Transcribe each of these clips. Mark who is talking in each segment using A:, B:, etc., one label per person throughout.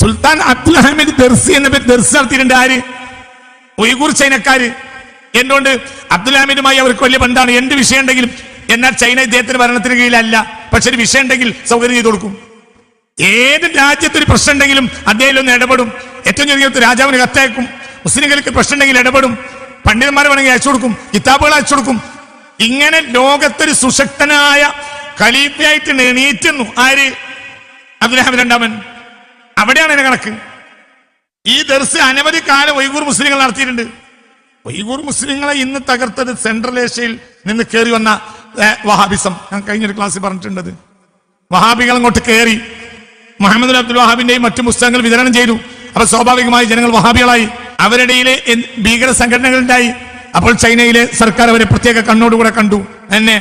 A: സുൽത്താൻ അബ്ദുൽ അഹമ്മദ് ദർസി എന്ന പേര് ദർസ് നടത്തിയിട്ടുണ്ട് ആര്? ഉയഗൂർ ചൈനക്കാര്. എന്തുകൊണ്ട്? അബ്ദുൽ അഹമ്മദുമായി അവർക്ക് വലിയ ബന്ധമാണ്. എന്ത് വിഷയം ഉണ്ടെങ്കിലും എന്നാൽ ചൈന ഇദ്ദേഹത്തിന്റെ ഭരണത്തിന് കീഴിലല്ല. പക്ഷെ ഒരു വിഷയം ഉണ്ടെങ്കിൽ സൗകര്യം ചെയ്തു കൊടുക്കും. ഏത് രാജ്യത്തൊരു പ്രശ്നം ഉണ്ടെങ്കിലും അദ്ദേഹം ഒന്ന് ഇടപെടും. ഏറ്റവും ചെറിയ രാജാവിന് കത്തയക്കും. മുസ്ലിങ്ങൾക്ക് പ്രശ്നം ഉണ്ടെങ്കിൽ ഇടപെടും. പണ്ഡിതന്മാരെ വേണമെങ്കിൽ അയച്ചു കൊടുക്കും. കിതാബുകൾ അയച്ചു കൊടുക്കും. ഇങ്ങനെ ലോകത്തൊരു സുശക്തനായ ഖലീഫയായിട്ട് എണീറ്റുന്നു ആര്? അബ്ദുൽ അബ്ദുൽഹാം രണ്ടാമൻ. അവിടെയാണ് എന്റെ കണക്ക്. ഈ ദർസ് അനവധി കാലം വൈകൂർ മുസ്ലിങ്ങൾ നടത്തിയിട്ടുണ്ട്. വൈകൂർ മുസ്ലിങ്ങളെ ഇന്ന് തകർത്തത് സെൻട്രൽ ഏഷ്യയിൽ നിന്ന് കയറി വന്ന വഹാബിസം. ഞാൻ കഴിഞ്ഞൊരു ക്ലാസ്സിൽ പറഞ്ഞിട്ടുണ്ടത്. വഹാബികൾ അങ്ങോട്ട് കയറി മുഹമ്മദ് അബ്ദുൽ വഹാബിന്റെയും മറ്റു പുസ്തകങ്ങൾ വിതരണം ചെയ്തു. അപ്പൊ സ്വാഭാവികമായി ജനങ്ങൾ വഹാബികളായി. അവരുടെ ഭീകര സംഘടനകൾ ഉണ്ടായി. അപ്പോൾ ചൈനയിലെ സർക്കാർ അവരെ പ്രത്യേക കണ്ണോടുകൂടെ കണ്ടു. എന്നെ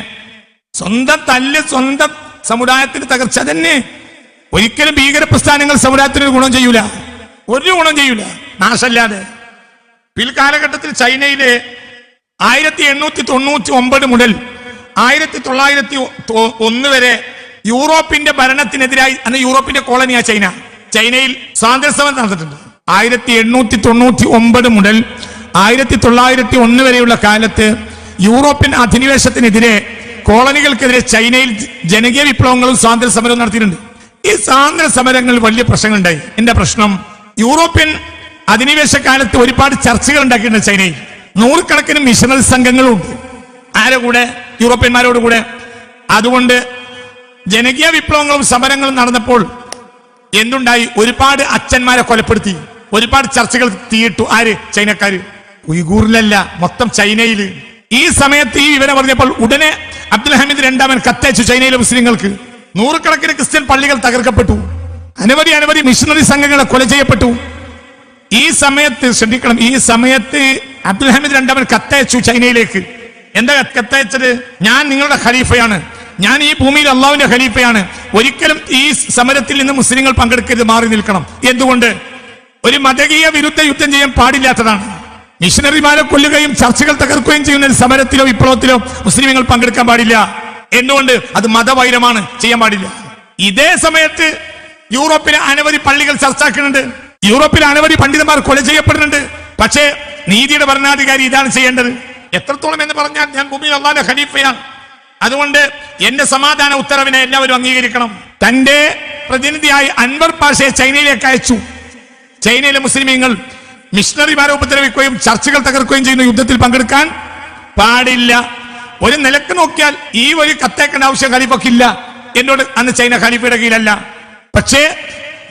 A: സ്വന്തം തല്ല് സ്വന്തം സമുദായത്തിന് തകർച്ച തന്നെ. ഒരിക്കലും ഭീകര പ്രസ്ഥാനങ്ങൾ സമുദായത്തിന് ഗുണം ചെയ്യൂല. ഒരു ഗുണം ചെയ്യൂല. നാശല്ലാതെ പിൽക്കാലഘട്ടത്തിൽ ചൈനയിലെ ആയിരത്തി എണ്ണൂറ്റി തൊണ്ണൂറ്റി ഒമ്പത് മുതൽ ആയിരത്തി തൊള്ളായിരത്തി ഒന്ന് വരെ യൂറോപ്പിന്റെ ഭരണത്തിനെതിരായി അന്ന് യൂറോപ്പിന്റെ കോളനിയാ ചൈന. ചൈനയിൽ സ്വാതന്ത്ര്യ സമരം നടന്നിട്ടുണ്ട്. ആയിരത്തി എണ്ണൂറ്റി തൊണ്ണൂറ്റി ഒമ്പത് മുതൽ ആയിരത്തി തൊള്ളായിരത്തി ഒന്ന് വരെയുള്ള കാലത്ത് യൂറോപ്യൻ അധിനിവേശത്തിനെതിരെ കോളനികൾക്കെതിരെ ചൈനയിൽ ജനകീയ വിപ്ലവങ്ങളും സ്വാതന്ത്ര്യ സമരവും നടത്തിയിട്ടുണ്ട്. ഈ സ്വാതന്ത്ര്യ സമരങ്ങളിൽ വലിയ പ്രശ്നങ്ങളുണ്ടായി. എന്റെ പ്രശ്നം? യൂറോപ്യൻ അധിനിവേശ കാലത്ത് ഒരുപാട് ചർച്ചകൾ ഉണ്ടാക്കിയിട്ടുണ്ട് ചൈനയിൽ. നൂറുകണക്കിന് മിഷണറി സംഘങ്ങളുണ്ട്. ആരെ കൂടെ? യൂറോപ്യന്മാരോട് കൂടെ. അതുകൊണ്ട് ജനകീയ വിപ്ലവങ്ങളും സമരങ്ങളും നടന്നപ്പോൾ എന്തുണ്ടായി? ഒരുപാട് അച്ഛന്മാരെ കൊലപ്പെടുത്തി. ഒരുപാട് ചർച്ചകൾ തീയിട്ടു. ആര്? ചൈനക്കാര്. ഉയ്ഗൂറിലല്ല മൊത്തം ചൈനയിൽ ഈ സമയത്ത് ഈ വിവരം പറഞ്ഞപ്പോൾ ഉടനെ അബ്ദുൽ ഹമീദ് രണ്ടാമൻ കത്തയച്ചു ചൈനയിലെ മുസ്ലിങ്ങൾക്ക്. നൂറുകണക്കിന് ക്രിസ്ത്യൻ പള്ളികൾ തകർക്കപ്പെട്ടു. അനവധി അനവധി മിഷണറി സംഘങ്ങളെ കൊല ചെയ്യപ്പെട്ടു. ഈ സമയത്ത് ശ്രദ്ധിക്കണം ഈ സമയത്ത് അബ്ദുൽ ഹമീദ് രണ്ടാമൻ കത്തയച്ചു ചൈനയിലേക്ക്. എന്താ കത്തയച്ചത്? ഞാൻ നിങ്ങളുടെ ഖലീഫയാണ്. ഞാൻ ഈ ഭൂമിയിൽ അള്ളാഹുവിന്റെ ഖലീഫയാണ്. ഒരിക്കലും ഈ സമരത്തിൽ നിന്ന് മുസ്ലിങ്ങൾ പങ്കെടുക്കരുത് മാറി നിൽക്കണം. എന്തുകൊണ്ട്? ഒരു മതകീയ വിരുദ്ധ യുദ്ധം ചെയ്യാൻ പാടില്ലാത്തതാണ്. മിഷനറിമാരെ കൊല്ലുകയും ചർച്ചകൾ തകർക്കുകയും ചെയ്യുന്ന സമരത്തിലോ വിപ്ലവത്തിലോ മുസ്ലിങ്ങൾ പങ്കെടുക്കാൻ പാടില്ല. എന്തുകൊണ്ട്? അത് മതവൈരമാണ്. ചെയ്യാൻ പാടില്ല. ഇതേ സമയത്ത് യൂറോപ്പിലെ അനവധി പള്ളികൾ ചർച്ചാക്കുന്നുണ്ട്. യൂറോപ്പിലെ അനവധി പണ്ഡിതന്മാർ കൊല ചെയ്യപ്പെടുന്നുണ്ട്. പക്ഷേ നീതിയുടെ ഭരണാധികാരി ഇതാണ് ചെയ്യേണ്ടത്. എത്രത്തോളം എന്ന് പറഞ്ഞാൽ ഞാൻ ഭൂമിയിൽ അള്ളാന്റെ ഖലീഫയാണ്. അതുകൊണ്ട് എന്റെ സമാധാന ഉത്തരവിനെ എല്ലാവരും അംഗീകരിക്കണം. തന്റെ പ്രതിനിധിയായി അൻവർ പാഷയെ ചൈനയിലേക്ക് അയച്ചു. ചൈനയിലെ മുസ്ലിമീങ്ങൾ മിഷണറിമാരെ ഉപദ്രവിക്കുകയും ചർച്ചകൾ തകർക്കുകയും ചെയ്യുന്ന യുദ്ധത്തിൽ പങ്കെടുക്കാൻ പാടില്ല. ഒരു നിലയ്ക്ക് നോക്കിയാൽ ഈ ഒരു കത്തേക്കേണ്ട ആവശ്യം ഖലീഫക്കില്ല എന്നോട് അന്ന് ചൈന ഖലീഫയുടെ കീഴിലല്ല. പക്ഷേ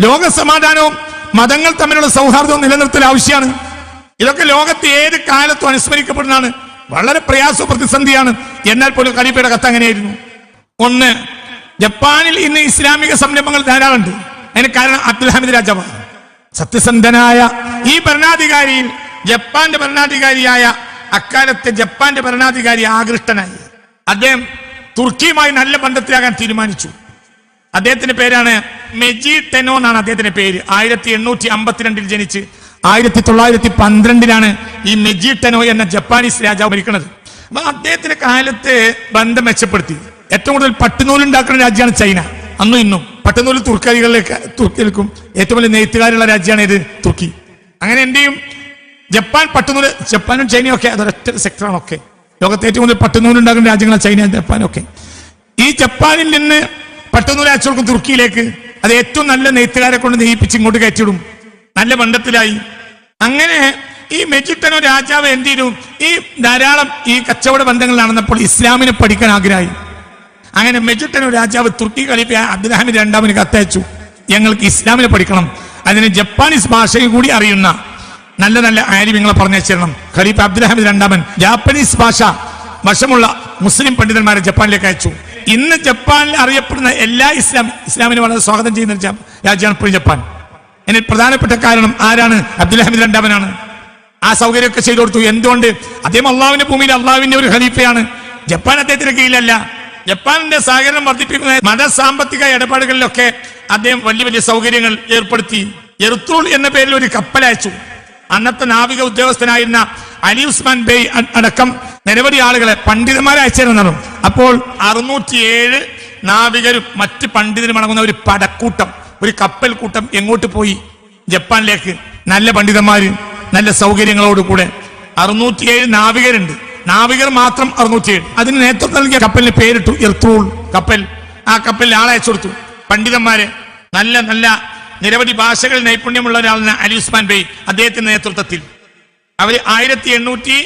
A: ലോക സമാധാനവും മതങ്ങൾ തമ്മിലുള്ള സൗഹാർദ്ദവും നിലനിർത്തൽ ആവശ്യമാണ്. ഇതൊക്കെ ലോകത്ത് ഏത് കാലത്തും അനുസ്മരിക്കപ്പെടുന്നതാണ്. വളരെ പ്രയാസ പ്രതിസന്ധിയാണ്. എന്നാൽ പോലും ഖലീഫയുടെ കത്ത് അങ്ങനെയായിരുന്നു. ഒന്ന് ജപ്പാനിൽ ഇന്ന് ഇസ്ലാമിക സംരംഭങ്ങൾ ധാരാളമുണ്ട്. അതിന് കാരണം അബ്ദുൽ ഹമീദ് രാജാവാണ്. സത്യസന്ധനായ ഈ ഭരണാധികാരിയിൽ ജപ്പാന്റെ ഭരണാധികാരിയായ അക്കാലത്തെ ജപ്പാന്റെ ഭരണാധികാരി ആകൃഷ്ടനായി. അദ്ദേഹം തുർക്കിയുമായി നല്ല ബന്ധത്തിലാകാൻ തീരുമാനിച്ചു. അദ്ദേഹത്തിന്റെ പേരാണ് മെജി ടെനോ എന്നാണ് അദ്ദേഹത്തിന്റെ പേര്. ആയിരത്തി എണ്ണൂറ്റി അമ്പത്തിരണ്ടിൽ ജനിച്ച് ആയിരത്തി തൊള്ളായിരത്തി പന്ത്രണ്ടിലാണ് ഈ മെജി ടെനോ എന്ന ജപ്പാനീസ് രാജാവ് ഭരിക്കുന്നത് അപ്പൊ അദ്ദേഹത്തിന്റെ കാലത്തെ ബന്ധം മെച്ചപ്പെടുത്തി. ഏറ്റവും കൂടുതൽ പട്ടുനൂൽ ഉണ്ടാക്കുന്ന രാജ്യമാണ് ചൈന. അന്നും ഇന്നും പട്ടുനൂൽ തുർക്കികളിലേക്ക് തുർക്കിയിലേക്കും ഏറ്റവും വലിയ നെയ്ത്തുകാരുള്ള രാജ്യമാണ് ഇത് തുർക്കി. അങ്ങനെ എന്റെയും ജപ്പാൻ പട്ടുനൂൽ ജപ്പാനും ചൈനയും ഒക്കെ അതൊരൊറ്റ സെക്ടറാണ് ഒക്കെ ലോകത്തെ ഏറ്റവും കൂടുതൽ പട്ടുനൂൽ ഉണ്ടാക്കുന്ന രാജ്യങ്ങളാണ് ചൈന ജപ്പാനും ഒക്കെ ഈ ജപ്പാനിൽ നിന്ന് പട്ടുനൂൽ അയച്ചു കൊടുക്കും തുർക്കിയിലേക്ക്. അത് ഏറ്റവും നല്ല നെയ്ത്തുകാരെ കൊണ്ട് നെയ്യിപ്പിച്ച് ഇങ്ങോട്ട് കയറ്റിവിടും നല്ല ബന്ധത്തിലായി അങ്ങനെ ഈ മെജിട്ടനോ രാജാവ് എന്ത് ചെയ്തു? ഈ ധാരാളം ഈ കച്ചവട ബന്ധങ്ങൾ നടന്നപ്പോൾ ഇസ്ലാമിനെ പഠിക്കാൻ ആഗ്രഹമായി. അങ്ങനെ മെജിട്ടനോ രാജാവ് തുർക്കി ഖലീഫ അബ്ദുൽഹാമിദ് രണ്ടാമന് കത്തയച്ചു. ഞങ്ങൾക്ക് ഇസ്ലാമിനെ പഠിക്കണം. അതിന് ജപ്പാനീസ് ഭാഷയും കൂടി അറിയുന്ന നല്ല നല്ല ആലിമ്യങ്ങളെ പറഞ്ഞയച്ചിരണം ഖലീഫ് അബ്ദുൽഹാമിദ് രണ്ടാമൻ ജാപ്പനീസ് ഭാഷ വശമുള്ള മുസ്ലിം പണ്ഡിതന്മാരെ ജപ്പാനിലേക്ക് അയച്ചു. ഇന്ന് ജപ്പാനിൽ അറിയപ്പെടുന്ന എല്ലാ ഇസ്ലാം ഇസ്ലാമിനെ വളരെ സ്വാഗതം ചെയ്യുന്ന രാജ്യമാണ് ജപ്പാൻ. എന്നിൽ പ്രധാനപ്പെട്ട കാരണം ആരാണ്? അബ്ദുൽഹമീദ് രണ്ടാമനാണ്. ആ സൗകര്യമൊക്കെ ചെയ്തു കൊടുത്തു. എന്തുകൊണ്ട്? അദ്ദേഹം അള്ളാഹുവിന്റെ ഭൂമിയിൽ അള്ളാഹുവിന്റെ ഒരു ഖലീഫയാണ്. ജപ്പാൻ അദ്ദേഹത്തിന്റെ കീഴിലല്ല. ജപ്പാനിന്റെ സഹകരണം വർദ്ധിപ്പിക്കുന്ന മത സാമ്പത്തിക ഇടപാടുകളിലൊക്കെ അദ്ദേഹം വലിയ വലിയ സൗകര്യങ്ങൾ ഏർപ്പെടുത്തി. എറുത്തൂൾ എന്ന പേരിൽ ഒരു കപ്പൽ അയച്ചു. അന്നത്തെ നാവിക ഉദ്യോഗസ്ഥനായിരുന്ന അലി ഉസ്മാൻ ബേയ് അടക്കം നിരവധി ആളുകളെ പണ്ഡിതന്മാരെ അയച്ചിരുന്നു അപ്പോൾ അറുന്നൂറ്റിയേഴ് നാവികരും മറ്റ് പണ്ഡിതരും അടങ്ങുന്ന ഒരു പടക്കൂട്ടം ഒരു കപ്പൽ കൂട്ടം എങ്ങോട്ട് പോയി? ജപ്പാനിലേക്ക്. നല്ല പണ്ഡിതന്മാര് നല്ല സൗകര്യങ്ങളോടുകൂടെ അറുന്നൂറ്റിയേഴ് നാവികരുണ്ട്. നാവികർ മാത്രം അറുന്നൂറ്റിയേഴ്. അതിന് നേതൃത്വം നൽകിയ കപ്പലിന് പേരിട്ടു എർത്തൂൾ കപ്പൽ. ആ കപ്പലിൽ ആളയച്ചു കൊടുത്തു. പണ്ഡിതന്മാരെ നല്ല നല്ല നിരവധി ഭാഷകൾ നൈപുണ്യമുള്ള ഒരാളാണ് അലി ഉസ്മാൻ ബey അദ്ദേഹത്തിന്റെ നേതൃത്വത്തിൽ. അവർ ആയിരത്തി എണ്ണൂറ്റി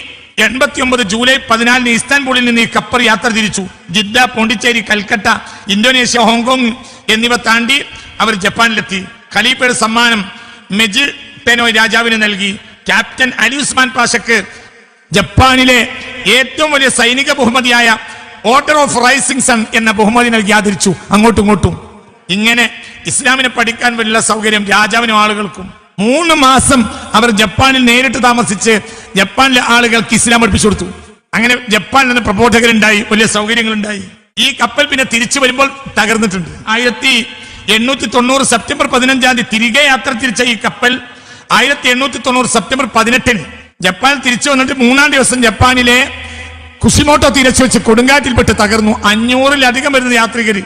A: എൺപത്തി ഒമ്പത് ജൂലൈ പതിനാലിന് ഇസ്താൻബുളിൽ നിന്ന് ഈ കപ്പർ യാത്ര തിരിച്ചു. Jeddah Pondicherry Calcutta Indonesia Hong Kong എന്നിവ താണ്ടി അവർ ജപ്പാനിലെത്തി. ഖലീഫയുടെ സമ്മാനം മെജ് പെനോയ് രാജാവിന് നൽകി. ക്യാപ്റ്റൻ അലി ഉസ്മാൻ പാഷക്ക് ജപ്പാനിലെ ഏറ്റവും വലിയ സൈനിക ബഹുമതിയായ ഓർഡർ ഓഫ് റൈസിംഗ് സൺ എന്ന ബഹുമതി നൽകി ആദരിച്ചു. അങ്ങോട്ടും ഇങ്ങോട്ടും. ഇങ്ങനെ ഇസ്ലാമിനെ പഠിക്കാൻ വലിയ സൗകര്യം രാജാവിനും ആളുകൾക്കും. മൂന്ന് മാസം അവർ ജപ്പാനിൽ നേരിട്ട് താമസിച്ച് ജപ്പാനിലെ ആളുകൾക്ക് ഇസ്ലാം പഠിപ്പിച്ചു കൊടുത്തു. അങ്ങനെ ജപ്പാനിൽ നിന്ന് പ്രബോധകരുണ്ടായി വലിയ സൗകര്യങ്ങളുണ്ടായി. ഈ കപ്പൽ പിന്നെ തിരിച്ചു വരുമ്പോൾ തകർന്നിട്ടുണ്ട്. ആയിരത്തി എണ്ണൂറ്റി തൊണ്ണൂറ് സെപ്റ്റംബർ പതിനഞ്ചാം തീയതി തിരികെ യാത്ര തിരിച്ച ഈ കപ്പൽ ആയിരത്തി എണ്ണൂറ്റി തൊണ്ണൂറ് സെപ്റ്റംബർ പതിനെട്ടിന് ജപ്പാൻ തിരിച്ചു വന്നിട്ട് മൂന്നാം ദിവസം ജപ്പാനിലെ കുഷിമോട്ടോ തിരച്ചു വെച്ച് കൊടുങ്കാറ്റിൽപ്പെട്ട് തകർന്നു. അഞ്ഞൂറിലധികം വരുന്ന യാത്രികർ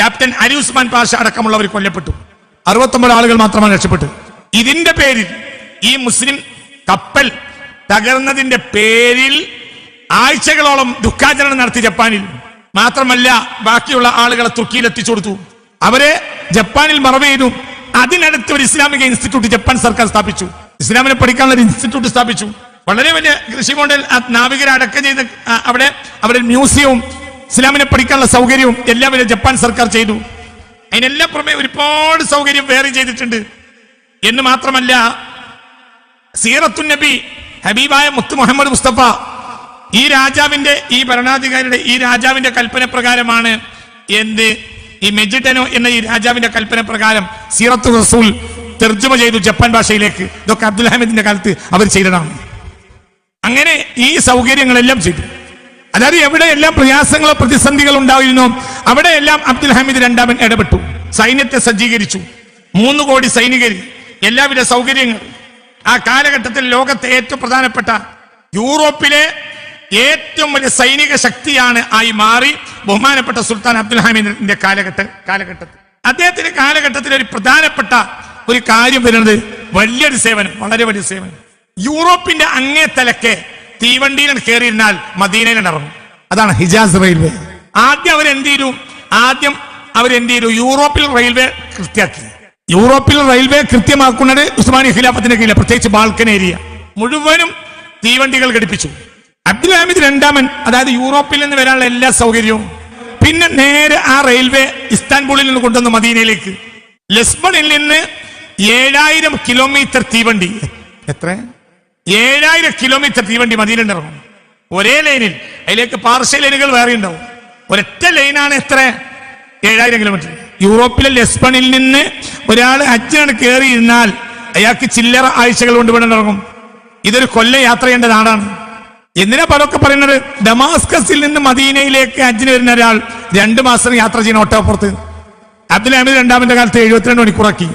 A: ക്യാപ്റ്റൻ അലി ഉസ്മാൻ പാഷ അടക്കമുള്ളവർ കൊല്ലപ്പെട്ടു. അറുപത്തൊമ്പത് ആളുകൾ മാത്രമാണ് രക്ഷപ്പെട്ടത്. ഇതിന്റെ പേരിൽ ഈ മുസ്ലിം കപ്പൽ തകർന്നതിന്റെ പേരിൽ ആഴ്ചകളോളം ദുഃഖാചരണം നടത്തി ജപ്പാനിൽ. മാത്രമല്ല ബാക്കിയുള്ള ആളുകളെ തുർക്കിയിൽ എത്തിച്ചു കൊടുത്തു. അവരെ ജപ്പാനിൽ മറവ് ചെയ്തു. അതിനടുത്ത് ഒരു ഇസ്ലാമിക ഇൻസ്റ്റിറ്റ്യൂട്ട് ജപ്പാൻ സർക്കാർ സ്ഥാപിച്ചു. ഇസ്ലാമിനെ പഠിക്കാനുള്ള ഒരു ഇൻസ്റ്റിറ്റ്യൂട്ട് സ്ഥാപിച്ചു. വളരെ വലിയ കൃഷി മോഡൽ നാവികരെ അടക്കം ചെയ്ത് അവിടെ അവരുടെ മ്യൂസിയവും ഇസ്ലാമിനെ പഠിക്കാനുള്ള സൗകര്യവും എല്ലാം വലിയ ജപ്പാൻ സർക്കാർ ചെയ്തു. അതിനെല്ലാം പുറമെ ഒരുപാട് സൗകര്യം വേറെ ചെയ്തിട്ടുണ്ട്. എന്ന് മാത്രമല്ല സീറത്തു നബി ഹബീബായ മുത്ത് മുഹമ്മദ് മുസ്തഫ ഈ രാജാവിന്റെ ഈ ഭരണാധികാരിയുടെ ഈ രാജാവിന്റെ കൽപ്പന പ്രകാരമാണ് എന്ത്? ഈ മെജിറ്റനോ എന്ന ഈ രാജാവിന്റെ കൽപ്പന പ്രകാരം സീറത്തു റസൂൽ തെർജമ ചെയ്തു ജപ്പാൻ ഭാഷയിലേക്ക്. ഇതൊക്കെ അബ്ദുൽ ഹമീദിന്റെ കാലത്ത് അവർ ചെയ്തതാണ്. അങ്ങനെ ഈ സൗകര്യങ്ങളെല്ലാം ചെയ്തു. അതായത് എവിടെയെല്ലാം പ്രയാസങ്ങളോ പ്രതിസന്ധികളോ ഉണ്ടായിരുന്നു അവിടെയെല്ലാം അബ്ദുൽ ഹമീദ് രണ്ടാമൻ ഇടപെട്ടു സൈന്യത്തെ സജ്ജീകരിച്ചു. മൂന്ന് കോടി സൈനികർ എല്ലാവിധ സൗകര്യങ്ങൾ ആ കാലഘട്ടത്തിൽ ലോകത്തെ ഏറ്റവും പ്രധാനപ്പെട്ട യൂറോപ്പിലെ ഏറ്റവും വലിയ സൈനിക ശക്തിയാണ് ആയി മാറി ബഹുമാനപ്പെട്ട സുൽത്താൻ അബ്ദുൽ ഹമീദിന്റെ കാലഘട്ട കാലഘട്ടത്തിൽ. അദ്ദേഹത്തിന്റെ കാലഘട്ടത്തിൽ ഒരു പ്രധാനപ്പെട്ട ഒരു കാര്യം വരുന്നത് വലിയൊരു സേവനം വളരെ വലിയ സേവനം. യൂറോപ്പിന്റെ അങ്ങേ തലക്കെ തീവണ്ടിയിൽ കയറിയിരുന്നാൽ മദീനയിൽ ഇറങ്ങും. അതാണ് ഹിജാസ് റെയിൽവേ. ആദ്യം അവരെന്ത് ചെയ്തു? ആദ്യം അവരെന്ത് ചെയ്തു? യൂറോപ്പിൽ റെയിൽവേ കൃത്യാക്കി യൂറോപ്പിൽ റെയിൽവേ കൃത്യമാക്കുന്നത് ഉസ്മാനി ഖിലാഫത്തിന്റെ കീഴിൽ പ്രത്യേകിച്ച് ബാൽക്കൻ ഏരിയ. മുഴുവനും തീവണ്ടികൾ ഘടിപ്പിച്ചു. അബ്ദുൽ ഹമീദ് രണ്ടാമൻ അതായത് യൂറോപ്പിൽ നിന്ന് വരാനുള്ള എല്ലാ സൗകര്യവും പിന്നെ നേരെ ആ റെയിൽവേ ഇസ്താൻബുളിൽ നിന്ന് കൊണ്ടുവന്ന് മദീനയിലേക്ക്. ലിസ്ബണിൽ നിന്ന് ഏഴായിരം കിലോമീറ്റർ തീവണ്ടി. എത്ര? ഏഴായിരം കിലോമീറ്റർ തീവണ്ടി മതിയിലുണ്ടാവും. ഒരേ ലൈനിൽ അതിലേക്ക് പാർശ്വ ലൈനുകൾ വേറെ ഉണ്ടാവും. ഒരൊറ്റ ലൈനാണ് എത്ര? ഏഴായിരം കിലോമീറ്റർ യൂറോപ്പിലെ ലെസ്ബണിൽ നിന്ന് ഒരാൾ അച്ഛനാണ് കയറിയിരുന്നാൽ അയാൾക്ക് ചില്ലറ ആഴ്ചകൾ കൊണ്ട് ഇറങ്ങും. ഇതൊരു കൊല്ല യാത്ര ചെയ്യേണ്ട നാടാണ്. എന്തിനാ പലൊക്കെ പറയുന്നത്? ഡമാസ്കസിൽ നിന്ന് മദീനയിലേക്ക് അജ്ജിന് വരുന്ന ഒരാൾ രണ്ടു മാസം യാത്ര ചെയ്യുന്ന ഓട്ടോപ്പുറത്ത്. അബ്ദുൽ ഹമീദ് രണ്ടാമത്തെ കാലത്ത് എഴുപത്തിരണ്ട് മണിക്കൂറാക്കി.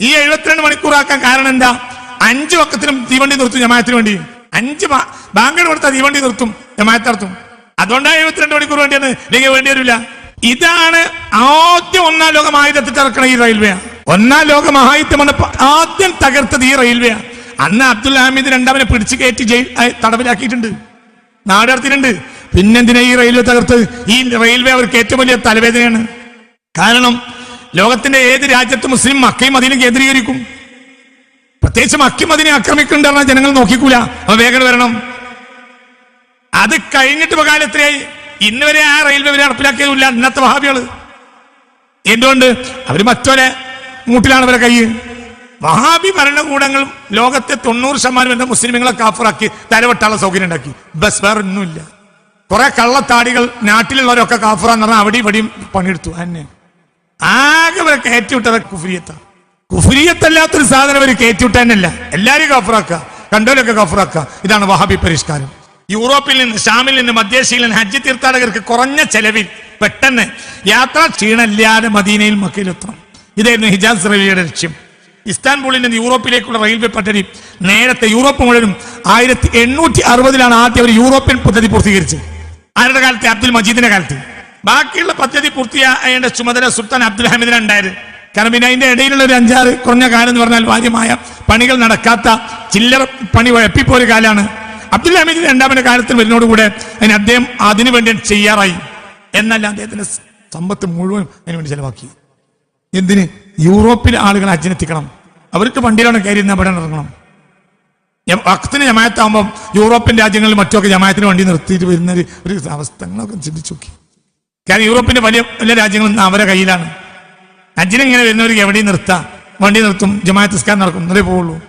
A: ഈ എഴുപത്തിരണ്ട് മണിക്കൂറാക്കാൻ കാരണം എന്താ? അഞ്ചു വക്കത്തിനും തീവണ്ടി നിർത്തും ജമാത്തിന് വേണ്ടി. അഞ്ച് ബാ- ബാങ്ക് കൊടുത്താൽ തീവണ്ടി നിർത്തും ജമായത്ത് നടത്തും. അതുകൊണ്ടാണ് എഴുപത്തിരണ്ട് മണിക്കൂർ വേണ്ടിയെന്ന് ഇല്ലെങ്കിൽ വേണ്ടി വരില്ല. ഇതാണ് ആദ്യം ഒന്നാം ലോക മഹായുദ്ധത്തിൽ തകർക്കണ ഈ റെയിൽവേ. ഒന്നാം ലോക മഹായുദ്ധം വന്ന ആദ്യം തകർത്തത് ഈ റെയിൽവേ. അന്ന് അബ്ദുൽ ഹമീദ് രണ്ടാമനെ പിടിച്ചു കയറ്റി ജയിൽ തടവിലാക്കിയിട്ടുണ്ട്. നാടർത്തിട്ടുണ്ട് പിന്നെന്തിനാ ഈ റെയിൽവേ തകർത്ത് ഈ റെയിൽവേ അവർക്ക് ഏറ്റവും വലിയ തലവേദനയാണ്. കാരണം ലോകത്തിന്റെ ഏത് രാജ്യത്ത് മുസ്ലിം മക്കയും അതിനും കേന്ദ്രീകരിക്കും പ്രത്യേകിച്ച് മക്കി അതിനെ ആക്രമിക്കുന്നുണ്ട് പറഞ്ഞാൽ ജനങ്ങൾ നോക്കിക്കൂല. അവ വേഗം വരണം. അത് കഴിഞ്ഞിട്ട് കാലത്തിലായി കാലം എത്രയായി? ആ റെയിൽവേ വരെ നടപ്പിലാക്കിയതുമില്ല. ഇന്നത്തെ വഹാബികൾ. എന്തുകൊണ്ട്? അവർ മറ്റൊരെ മൂട്ടിലാണ് അവരെ കൈ വഹാബി ഭരണകൂടങ്ങൾ ലോകത്തെ തൊണ്ണൂറ് ശതമാനം വരുന്ന മുസ്ലിമുകളെ കാഫറാക്കി തലവെട്ടാനുള്ള സൗകര്യം ഉണ്ടാക്കി. ബസ് വേറെ ഒന്നുമില്ല കുറെ കള്ളത്താടികൾ നാട്ടിലുള്ളവരൊക്കെ കാഫറാന്ന് പറഞ്ഞാൽ അവിടെ ഇവിടെയും പണിയെടുത്തു. തന്നെ ആകെ ഇവരെ കയറ്റിവിട്ടത് കുഫിരിയത്ത. കുഫിരിയത്തല്ലാത്തൊരു സാധനം അവർ കയറ്റിവിട്ട എല്ലാവരും കാഫറാക്കുക കണ്ടോലൊക്കെ കഫറാക്കുക ഇതാണ് വഹാബി പരിഷ്കാരം. യൂറോപ്പിൽ നിന്ന് ഷാമിൽ നിന്ന് മധ്യേഷ്യയിൽ നിന്ന് ഹജ്ജ് തീർത്ഥാടകർക്ക് കുറഞ്ഞ ചെലവിൽ പെട്ടെന്ന് യാത്രാ ക്ഷീണമില്ലാതെ മദീനയിൽ മക്കയിലെത്തണം. ഇതായിരുന്നു ഹിജാസ് റെയിൽവേയുടെ ലക്ഷ്യം. ഇസ്താൻബുളിൽ നിന്ന് യൂറോപ്പിലേക്കുള്ള റെയിൽവേ പദ്ധതി നേരത്തെ യൂറോപ്പ് മുഴുവനും ആയിരത്തി എണ്ണൂറ്റി അറുപതിലാണ് ആദ്യം ഒരു യൂറോപ്യൻ പദ്ധതി പൂർത്തീകരിച്ചത്. ആരുടെ കാലത്ത്? അബ്ദുൽ മജീദിന്റെ കാലത്ത്. ബാക്കിയുള്ള പദ്ധതി പൂർത്തിയായേണ്ട ചുമതല സുൽത്താൻ അബ്ദുൽ ഹമീദിനുണ്ടായിരുന്നു കാരണം പിന്നെ അതിന്റെ ഇടയിലുള്ള ഒരു അഞ്ചാറ് കുറഞ്ഞ കാലം എന്ന് പറഞ്ഞാൽ വാദ്യമായ പണികൾ നടക്കാത്ത ചില്ലറ പണി ഉഴപ്പിപ്പോയ കാലാണ്. അബ്ദുൽ ഹമീദ് രണ്ടാമന്റെ കാലത്തിൽ വരുന്നതോടുകൂടെ അതിന് അദ്ദേഹം അതിനു വേണ്ടി ചെയ്യാറായി എന്നല്ല അദ്ദേഹത്തിന്റെ സമ്പത്ത് മുഴുവൻ അതിനു വേണ്ടി ചെലവാക്കി. എന്തിന്? യൂറോപ്പിലെ ആളുകൾ അജിനെത്തിക്കണം അവർക്ക് വണ്ടിയിലാണ് കയറി ഇരുന്ന് അവിടെ ഇറങ്ങണം വക്തിന് ജമായത്താകുമ്പോൾ യൂറോപ്യൻ രാജ്യങ്ങളിൽ മറ്റൊക്കെ ജമായത്തിന് വണ്ടി നിർത്തിയിട്ട് വരുന്ന ഒരു അവസ്ഥകളൊക്കെ ചിന്തിച്ചു നോക്കി. കാരണം യൂറോപ്പിന്റെ വലിയ വലിയ രാജ്യങ്ങൾ ഇന്ന് അവരുടെ കയ്യിലാണ്. ഹജ്ജിന് ഇങ്ങനെ വരുന്നവർക്ക് എവിടെ നിർത്താം. വണ്ടി നിർത്തും ജമാഅത്ത് സ്കാൻ നടക്കും. എന്നതേ പോവുള്ളൂ.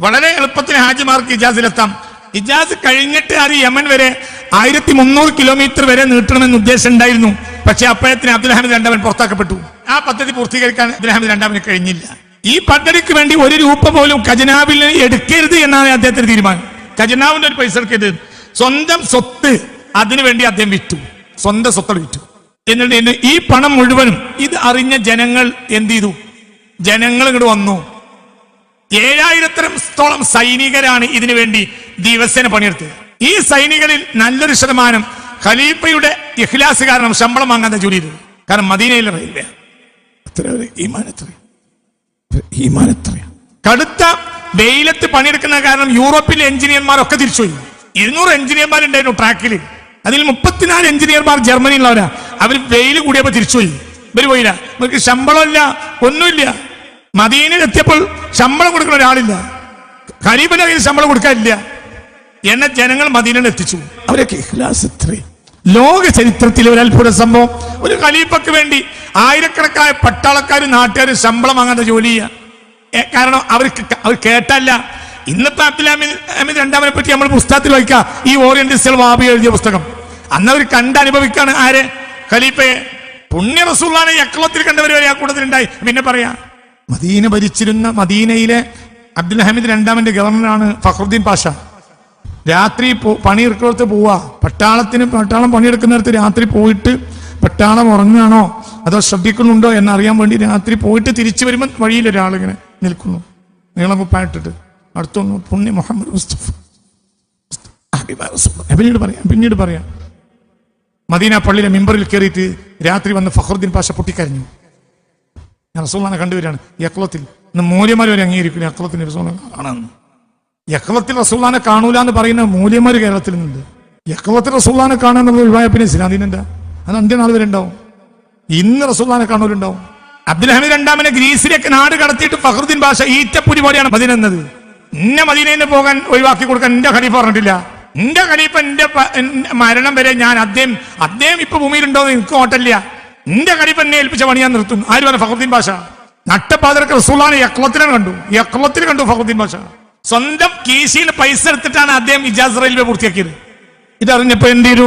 A: വളരെ എളുപ്പത്തിന് ഹാജിമാർക്ക് ഇജാസിലെത്താം. ഇജാസ് കഴിഞ്ഞിട്ട് അത് യമൻ വരെ ആയിരത്തി മുന്നൂറ് കിലോമീറ്റർ വരെ നീട്ടണമെന്ന് ഉദ്ദേശം ഉണ്ടായിരുന്നു. പക്ഷെ അപ്പോഴത്തിന് അബ്ദുൽ ഹമീദ് രണ്ടാമൻ പുറത്താക്കപ്പെട്ടു. ആ പദ്ധതി പൂർത്തീകരിക്കാൻ അബ്ദുൽ ഹമീദ് രണ്ടാമന് കഴിഞ്ഞില്ല. ഈ പദ്ധതിക്ക് വേണ്ടി ഒരു രൂപ പോലും ഖജനാവിൽ എടുക്കരുത് എന്നാണ് അദ്ദേഹത്തിന് തീരുമാനം. ഖജനാവിന്റെ ഒരു പൈസ എടുക്കരുത്. സ്വന്തം സ്വത്ത് അതിനുവേണ്ടി അദ്ദേഹം വിറ്റു. സ്വന്തം സ്വത്തോട് വിറ്റു. എന്നിട്ട് ഈ പണം മുഴുവനും ഇത് അറിഞ്ഞ ജനങ്ങൾ എന്ത് ചെയ്തു? ജനങ്ങൾ ഇങ്ങോട്ട് വന്നു. ഏഴായിരത്തോളം സൈനികരാണ് ഇതിനു വേണ്ടി ദിവസേന പണിയെടുത്തത്. ഈ സൈനികരിൽ നല്ലൊരു ശതമാനം ഖലീഫയുടെ ഇഖ്ലാസ് കാരണം ശമ്പളം വാങ്ങാൻ ജോലി ചെയ്തത്. കാരണം മദീനയിൽ റെയിൽവേ കടുത്ത വെയിലത്ത് പണിയെടുക്കുന്ന കാരണം യൂറോപ്പിലെ എഞ്ചിനീയർമാരൊക്കെ തിരിച്ചുപോയി. ഇരുന്നൂറ് എഞ്ചിനീയർമാരുണ്ടായിരുന്നു ട്രാക്കിൽ അതിൽ മുപ്പത്തിനാല് എഞ്ചിനീയർമാർ ജർമ്മനിയിലുള്ളവരാ. അവർ വെയിൽ കൂടിയപ്പോ തിരിച്ചുപോയി. ഇവർ പോയില്ല. ഇവർക്ക് ശമ്പളമില്ല ഒന്നുമില്ല. മദീനിലെത്തിയപ്പോൾ ശമ്പളം കൊടുക്കുന്ന ഒരാളില്ല. കരീബിന്റെ കയ്യിൽ ശമ്പളം കൊടുക്കാനില്ല. എന്നെ ജനങ്ങൾ മദീനയിൽ എത്തിച്ചു. അവരൊക്കെ ഇഖ്ലാസ് ഇത്രയും ലോക ചരിത്രത്തിൽ ഒരു അത്ഭുത സംഭവം. ഒരു ഖലീഫക്ക് വേണ്ടി ആയിരക്കണക്കായ പട്ടാളക്കാരും നാട്ടുകാരും ശമ്പളം വാങ്ങാത്ത ജോലി ചെയ്യുക കാരണം അവർക്ക് അവർ കേട്ടല്ല. ഇന്നിപ്പോ അബ്ദുൽ അഹമ്മദ് രണ്ടാമനെ പറ്റി നമ്മൾ പുസ്തകത്തിൽ വായിക്കുക ഈ ഓറിയന്റിസ്റ്റുകൾ വാബി എഴുതിയ പുസ്തകം. അന്ന് അവർ കണ്ടനുഭവിക്കാണ് ആര്? ഖലീഫയെ പുണ്യ റസൂള്ളാനെ അക്കളത്തിൽ കണ്ടവർ വരെ ആ കൂട്ടത്തിലുണ്ടായി. പിന്നെ പറയാ മദീന ഭരിച്ചിരുന്ന മദീനയിലെ അബ്ദുൽ ഹമീദ് രണ്ടാമന്റെ ഗവർണറാണ് ഫഖറുദ്ദീൻ പാഷ. രാത്രി പണിയെടുക്കുന്നിടത്ത് പോവാ. പട്ടാളത്തിന് പട്ടാളം പണിയെടുക്കുന്നിടത്ത് രാത്രി പോയിട്ട് പട്ടാളം ഉറങ്ങുകയാണോ? അതോ ശ്രദ്ധിക്കുന്നുണ്ടോ എന്നറിയാൻ വേണ്ടി രാത്രി പോയിട്ട് തിരിച്ചു വരുമ്പോൾ വഴിയിൽ ഒരാളിങ്ങനെ നിൽക്കുന്നു. നീളമുപ്പായിട്ടിട്ട്. അടുത്തൊന്ന് പുണ്യ മുഹമ്മദ് മുസ്തഫ. പിന്നീട് പറയാം പിന്നീട് പറയാം. മദീന പള്ളിയിലെ മെമ്പറിൽ കയറിയിട്ട് രാത്രി വന്ന് ഫഹറുദ്ദീൻ പാഷ പൊട്ടിക്കരഞ്ഞു. ഞാൻ റസൂള്ളാനെ കണ്ടുവരികയാണ്. യക്ലത്തിൽ ഇന്ന് മൂല്യമാർ വരെ അംഗീകരിക്കുന്നു. യക്ലത്തിന് റസൂലിനെ കാണാമെന്ന് യക്ലത്തിൽ റസൂള്ളാനെ കാണൂല എന്ന് പറയുന്ന മൂല്യമാർ കേരളത്തിൽ നിന്നുണ്ട്. യക്ലത്തിൽ റസൂള്ളാനെ എന്നുള്ള ഒഴിവായ പിന്നെ ഇസ്ലാദീനെന്താ അത് അന്ത്യനാൾ വരെ ഉണ്ടാവും. ഇന്ന് റസൂള്ളാനെ കാണൂലുണ്ടാവും അബ്ദുൽ ഹമീദ് രണ്ടാമനെ ഗ്രീസിലേക്ക് നാട് കടത്തിയിട്ട് ഫഹറുദ്ദീൻ ഭാഷ ഈറ്റപ്പുരി പോലെയാണ് മദീനെന്നത് ഇന്ന മദീനയിൽ പോകാൻ ഒഴിവാക്കി കൊടുക്കാൻ എന്റെ ഖലീഫ പറഞ്ഞിട്ടില്ല. എന്റെ ഖലീഫ എന്റെ മരണം വരെ ഞാൻ അദ്ദേഹം അദ്ദേഹം ഇപ്പൊ ഭൂമിയിലുണ്ടോ എന്ന് എനിക്ക് ഓട്ടല്ല എന്റെ ഖലീഫ എന്നെ ഏൽപ്പിച്ച പണി ഞാൻ നിർത്തും. ആര് പറഞ്ഞു? ഫഹുദ്ദീൻ ഭാഷ നട്ടപ്പാതിരക്ക് റസൂലാണ് യക്ലത്തിനെ കണ്ടു. യക്ലത്തിന് കണ്ടു ഫഹുദ്ദീൻ ഭാഷ സ്വന്തം കീശയിൽ പൈസ എടുത്തിട്ടാണ് അദ്ദേഹം ഇജാസ് റെയിൽവേ പൂർത്തിയാക്കിയത്. ഇതറിഞ്ഞപ്പോ എന്ത് ചെയ്തു?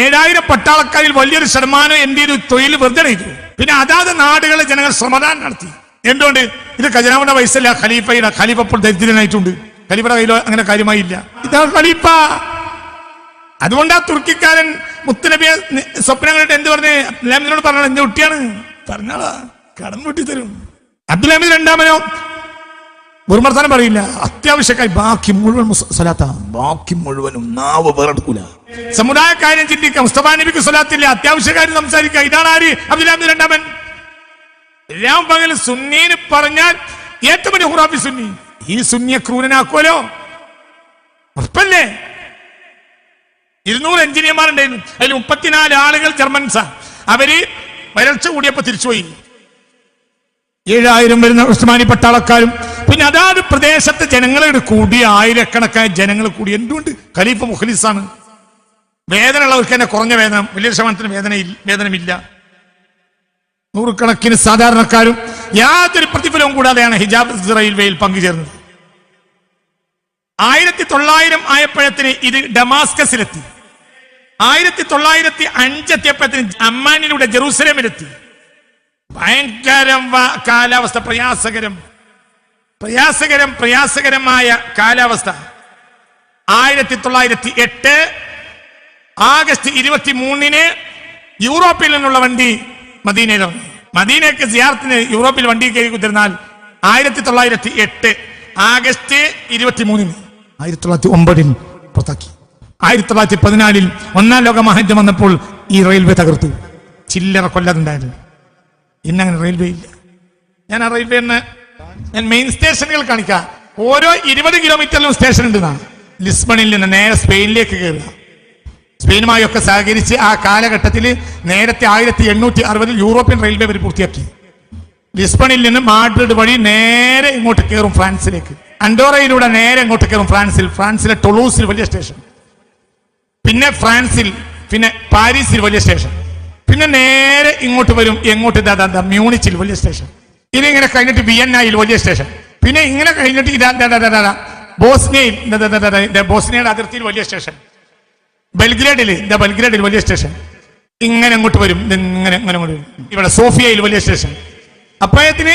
A: ഏഴായിരം പട്ടാളക്കാരിൽ വലിയൊരു ശതമാനം എന്ത് ചെയ്തു? തൊഴിൽ വെറുതെ ചെയ്തു പിന്നെ അതാത് നാടുകളിലെ ജനങ്ങൾ ശ്രമദാനം നടത്തി. എന്തുകൊണ്ട്? ഇത് ഖജനാവിന്റെ പൈസല്ല ഖലീഫയുടെ ഖലീഫ ഇപ്പോൾ ദരിദ്രനായിട്ടുണ്ട്. ഖലീഫയുടെ കയ്യിലോ അങ്ങനെ കാര്യമായില്ല. ഇതാ ഖലീഫ. അതുകൊണ്ട് ആ തുർക്കിക്കാരൻ മുത്തനബിയെ സ്വപ്നം കണ്ടിട്ട് എന്ത് പറഞ്ഞേ? അബ്ദുലാമിദിനോട് പറഞ്ഞാൽ എന്റെ കുട്ടിയാണ് പറഞ്ഞാളാ കടം വീട്ടി തരും അബ്ദുലാമിദ് രണ്ടാമനോ വെറുമർത്താനം പറയില്ല. അത്യാവശ്യക്കായി ബാക്കി മുഴുവൻ സ്വലാത്ത. ബാക്കി മുഴുവനും നാവ് വേറെടുക്കൂല. സമുദായ കാര്യം ചിന്തിക്കാം. മുസ്തഫാനബിക്ക് സ്വലാത്തില്ല. അത്യാവശ്യ കാര്യം സംസാരിക്കുക ഇതാണ് ആര്? അബ്ദുലാമിദ് രണ്ടാമൻ. എല്ലാം പകൽ സുന്നീന് പറഞ്ഞാൽ ഏറ്റവും വലിയ ഹുറാഫി സുന്നി. ഈ സുന്നിയെ ക്രൂരനാക്കുമല്ലോ ഉറപ്പല്ലേ? ഇരുന്നൂറ് എഞ്ചിനീയർമാരുണ്ടായിരുന്നു അതിൽ മുപ്പത്തിനാല് ആളുകൾ ജർമ്മൻസാ അവർ വരൾച്ച കൂടിയപ്പോ തിരിച്ചുപോയി. ഏഴായിരം വരുന്ന ഉസ്മാനി പട്ടാളക്കാരും. പിന്നെ അതാത് പ്രദേശത്തെ ജനങ്ങളോട് കൂടി ആയിരക്കണക്കായ ജനങ്ങൾ കൂടി. എന്തുകൊണ്ട്? ഖലീഫ മുഖലിസാണ്. വേദന ഉള്ളവർക്ക് തന്നെ കുറഞ്ഞ വേദന. വലിയ ശതമാനത്തിന് വേദന വേദനമില്ല. നൂറുകണക്കിന് സാധാരണക്കാരും യാതൊരു പ്രതിഫലവും കൂടാതെയാണ് ഹിജാബ് റെയിൽവേയിൽ പങ്കുചേർന്നത്. ആയിരത്തി തൊള്ളായിരം ആയപ്പോഴത്തിന് ഇത് ഡമാസ്കസിലെത്തി. ആയിരത്തി തൊള്ളായിരത്തി അഞ്ചെത്തിയപ്പോഴത്തിന് അമ്മാനിലൂടെ ജെറൂസലേമിലെത്തി. ഭയങ്കരം കാലാവസ്ഥ പ്രയാസകരം. പ്രയാസകരം പ്രയാസകരമായ കാലാവസ്ഥ. ആയിരത്തി തൊള്ളായിരത്തി എട്ട് ആഗസ്റ്റ് ഇരുപത്തി മൂന്നിന് യൂറോപ്പിൽ നിന്നുള്ള വണ്ടി മദീനയിൽ ഇറങ്ങി. മദീനയ്ക്ക് സിയാർത്തിന് യൂറോപ്പിൽ വണ്ടി കയറി കുത്തിരുന്നാൽ ആയിരത്തി തൊള്ളായിരത്തി എട്ട് ആഗസ്റ്റ് ഇരുപത്തി മൂന്നിന് ആയിരത്തി തൊള്ളായിരത്തി ഒമ്പതിൽ പുറത്താക്കി. ആയിരത്തി തൊള്ളായിരത്തി പതിനാലിൽ ഒന്നാം ലോക മഹാജ്യം വന്നപ്പോൾ ഈ റെയിൽവേ തകർത്തു. ചില്ലറ കൊല്ലതുണ്ടായിരുന്നു. ഇന്നങ്ങനെ റെയിൽവേ ഇല്ല. ഞാൻ ആ റെയിൽവേന്ന് ഞാൻ മെയിൻ സ്റ്റേഷനുകൾ കാണിക്കാം. ഓരോ ഇരുപത് കിലോമീറ്ററിലും സ്റ്റേഷൻ ഉണ്ടെന്നാണ്. ലിസ്ബണിൽ നിന്ന് നേരെ സ്പെയിനിലേക്ക് കയറുക. സ്പെയിനുമായൊക്കെ സഹകരിച്ച് ആ കാലഘട്ടത്തിൽ നേരത്തെ ആയിരത്തി എണ്ണൂറ്റി അറുപതിൽ യൂറോപ്യൻ റെയിൽവേ അവർ പൂർത്തിയാക്കി ലിസ്ബണിൽ നിന്ന് മാഡ്രിഡ് വഴി നേരെ ഇങ്ങോട്ട് കയറും ഫ്രാൻസിലേക്ക് അൻഡോറയിലൂടെ നേരെ ഇങ്ങോട്ട് കയറും ഫ്രാൻസിൽ ഫ്രാൻസിലെ ടൊളൂസിൽ വലിയ സ്റ്റേഷൻ പിന്നെ ഫ്രാൻസിൽ പിന്നെ പാരീസിൽ വലിയ സ്റ്റേഷൻ പിന്നെ നേരെ ഇങ്ങോട്ട് വരും എങ്ങോട്ട് ഇതാ, മ്യൂണിച്ചിൽ വലിയ സ്റ്റേഷൻ ഇനി ഇങ്ങനെ കഴിഞ്ഞിട്ട് വിയന്നയിൽ വലിയ സ്റ്റേഷൻ പിന്നെ ഇങ്ങനെ കഴിഞ്ഞിട്ട് ഇതാ ബോസ്നിയയിൽ ബോസ്നിയയുടെ അതിർത്തിയിൽ വലിയ സ്റ്റേഷൻ ബെൽഗ്രേഡിൽ ഇതാ ബൽഗ്രേഡിൽ വലിയ സ്റ്റേഷൻ. ഇങ്ങനെ അങ്ങോട്ട് വരും ഇങ്ങനെ ഇങ്ങനെ അങ്ങോട്ട് വരും. ഇവിടെ സോഫിയയിൽ വലിയ സ്റ്റേഷൻ. അപ്പോഴത്തിന്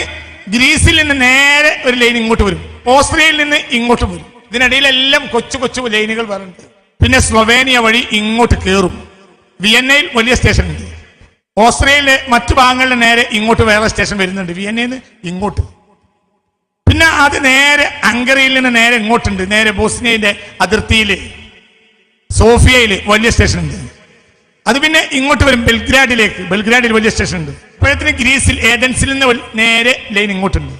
A: ഗ്രീസിൽ നിന്ന് നേരെ ഒരു ലൈൻ ഇങ്ങോട്ട് വരും. ഓസ്ട്രിയയിൽ നിന്ന് ഇങ്ങോട്ട് വരും. ഇതിനിടയിലെല്ലാം കൊച്ചു കൊച്ചു ലൈനുകൾ വരുന്നുണ്ട് പിന്നെ സ്ലൊവേനിയ വഴി ഇങ്ങോട്ട് കയറും വിയന്നയിൽ വലിയ സ്റ്റേഷൻ ഉണ്ട്. ഓസ്ട്രിയയിലെ മറ്റു ഭാഗങ്ങളിൽ നേരെ ഇങ്ങോട്ട് വേറെ സ്റ്റേഷൻ വരുന്നുണ്ട്. വിയന്നയിൽ നിന്ന് ഇങ്ങോട്ട്. പിന്നെ അത് നേരെ ഹംഗറിയിൽ നിന്ന് നേരെ ഇങ്ങോട്ടുണ്ട്. നേരെ ബോസ്നിയയിലെ അതിർത്തിയിൽ സോഫിയയിൽ വലിയ സ്റ്റേഷൻ ഉണ്ട് അത് പിന്നെ ഇങ്ങോട്ട് വരും ബെൽഗ്രാഡിലേക്ക്. ബെൽഗ്രാഡിൽ വലിയ സ്റ്റേഷൻ ഉണ്ട് ഇപ്പോഴത്തിന് ഗ്രീസിൽ ഏതൻസിൽ നിന്ന് നേരെ ലൈൻ ഇങ്ങോട്ടുണ്ട്.